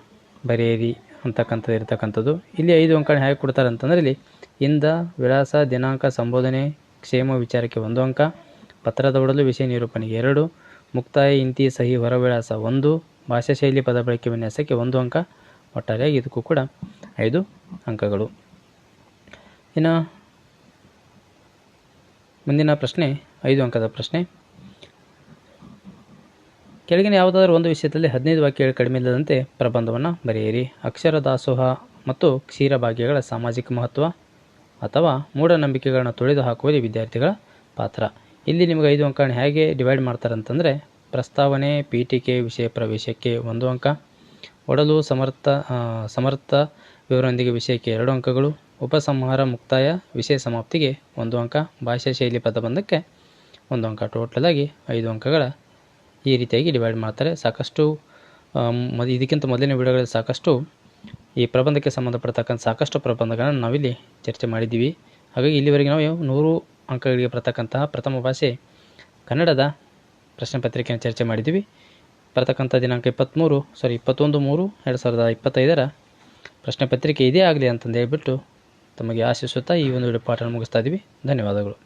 ಬರೆಯಿರಿ ಅಂತಕ್ಕಂಥದ್ದು ಇರತಕ್ಕಂಥದ್ದು. ಇಲ್ಲಿ ಐದು ಅಂಕಣ ಹೇಗೆ ಕೊಡ್ತಾರೆ ಅಂತಂದರೆ ಇಲ್ಲಿ ಇಂದ ವಿಳಾಸ ದಿನಾಂಕ ಸಂಬೋಧನೆ ಕ್ಷೇಮ ವಿಚಾರಕ್ಕೆ ಒಂದು ಅಂಕ ಪತ್ರದ ಒಡಲು ವಿಷಯ ನಿರೂಪಣೆಗೆ ಎರಡು, ಮುಕ್ತಾಯ, ಇಂತಿ, ಸಹಿ ಹೊರ ವಿಳಾಸ ಒಂದು, ಭಾಷಾ ಶೈಲಿ ಪದ ಬಳಕೆ ವಿನ್ಯಾಸಕ್ಕೆ ಒಂದು ಅಂಕ ಒಟ್ಟಾರೆಯಾಗಿ ಇದಕ್ಕೂ ಕೂಡ ಐದು ಅಂಕಗಳು. ಇನ್ನು ಮುಂದಿನ ಪ್ರಶ್ನೆ, ಐದು ಅಂಕದ ಪ್ರಶ್ನೆ. ಕೆಳಗಿನ ಯಾವುದಾದ್ರೂ ಒಂದು ವಿಷಯದಲ್ಲಿ ಹದಿನೈದು ವಾಕ್ಯಗಳು ಕಡಿಮೆ ಇಲ್ಲದಂತೆ ಪ್ರಬಂಧವನ್ನು ಬರೆಯಿರಿ. ಅಕ್ಷರ ದಾಸೋಹ ಮತ್ತು ಕ್ಷೀರಭಾಗ್ಯಗಳ ಸಾಮಾಜಿಕ ಮಹತ್ವ ಅಥವಾ ಮೂಢನಂಬಿಕೆಗಳನ್ನು ತೊಳೆದು ಹಾಕುವಲ್ಲಿ ವಿದ್ಯಾರ್ಥಿಗಳ ಪಾತ್ರ. ಇಲ್ಲಿ ನಿಮಗೆ ಐದು ಅಂಕಗಳನ್ನು ಹೇಗೆ ಡಿವೈಡ್ ಮಾಡ್ತಾರೆ ಅಂತಂದರೆ ಪ್ರಸ್ತಾವನೆ, ಪೀಠಿಕೆ, ವಿಷಯ ಪ್ರವೇಶಕ್ಕೆ ಒಂದು ಅಂಕ. ಒಡಲು ಸಮರ್ಥ ಸಮರ್ಥ ವಿವರದೊಂದಿಗೆ ವಿಷಯಕ್ಕೆ ಎರಡು ಅಂಕಗಳು, ಉಪಸಂಹಾರ ಮುಕ್ತಾಯ, ವಿಷಯ ಸಮಾಪ್ತಿಗೆ ಒಂದು ಅಂಕ ಭಾಷಾ ಶೈಲಿ ಪದಬಂಧಕ್ಕೆ ಒಂದು ಅಂಕ. ಟೋಟಲ್ ಆಗಿ ಐದು ಅಂಕಗಳ ಈ ರೀತಿಯಾಗಿ ಡಿವೈಡ್ ಮಾಡ್ತಾರೆ. ಸಾಕಷ್ಟು ಇದಕ್ಕಿಂತ ಮೊದಲಿನ ವಿಡಿಯೋಗಳಲ್ಲಿ ಸಾಕಷ್ಟು ಈ ಪ್ರಬಂಧಕ್ಕೆ ಸಂಬಂಧಪಡ್ತಕ್ಕಂಥ ಸಾಕಷ್ಟು ಪ್ರಬಂಧಗಳನ್ನು ನಾವಿಲ್ಲಿ ಚರ್ಚೆ ಮಾಡಿದ್ದೀವಿ. ಹಾಗಾಗಿ ಇಲ್ಲಿವರೆಗೆ ನಾವು ನೂರು ಅಂಕಗಳಿಗೆ ಬರತಕ್ಕಂತಹ ಪ್ರಥಮ ಭಾಷೆ ಕನ್ನಡದ ಪ್ರಶ್ನೆ ಪತ್ರಿಕೆಯನ್ನು ಚರ್ಚೆ ಮಾಡಿದ್ದೀವಿ. ಬರ್ತಕ್ಕಂಥ ದಿನಾಂಕ ಇಪ್ಪತ್ತ್ಮೂರು ಸಾರಿ ಇಪ್ಪತ್ತೊಂದು ಮೂರು, ಎರಡು ಸಾವಿರದ ಇಪ್ಪತ್ತೈದರ ಪ್ರಶ್ನೆ ಪತ್ರಿಕೆ ಇದೇ ಆಗಲಿ ಅಂತಂದು ಹೇಳ್ಬಿಟ್ಟು ತಮಗೆ ಆಶಿಸುತ್ತಾ ಈ ಒಂದು ವಿಡಿಯೋ ಪಾಠನ ಮುಗಿಸ್ತಾ ಇದ್ದೀವಿ ಧನ್ಯವಾದಗಳು.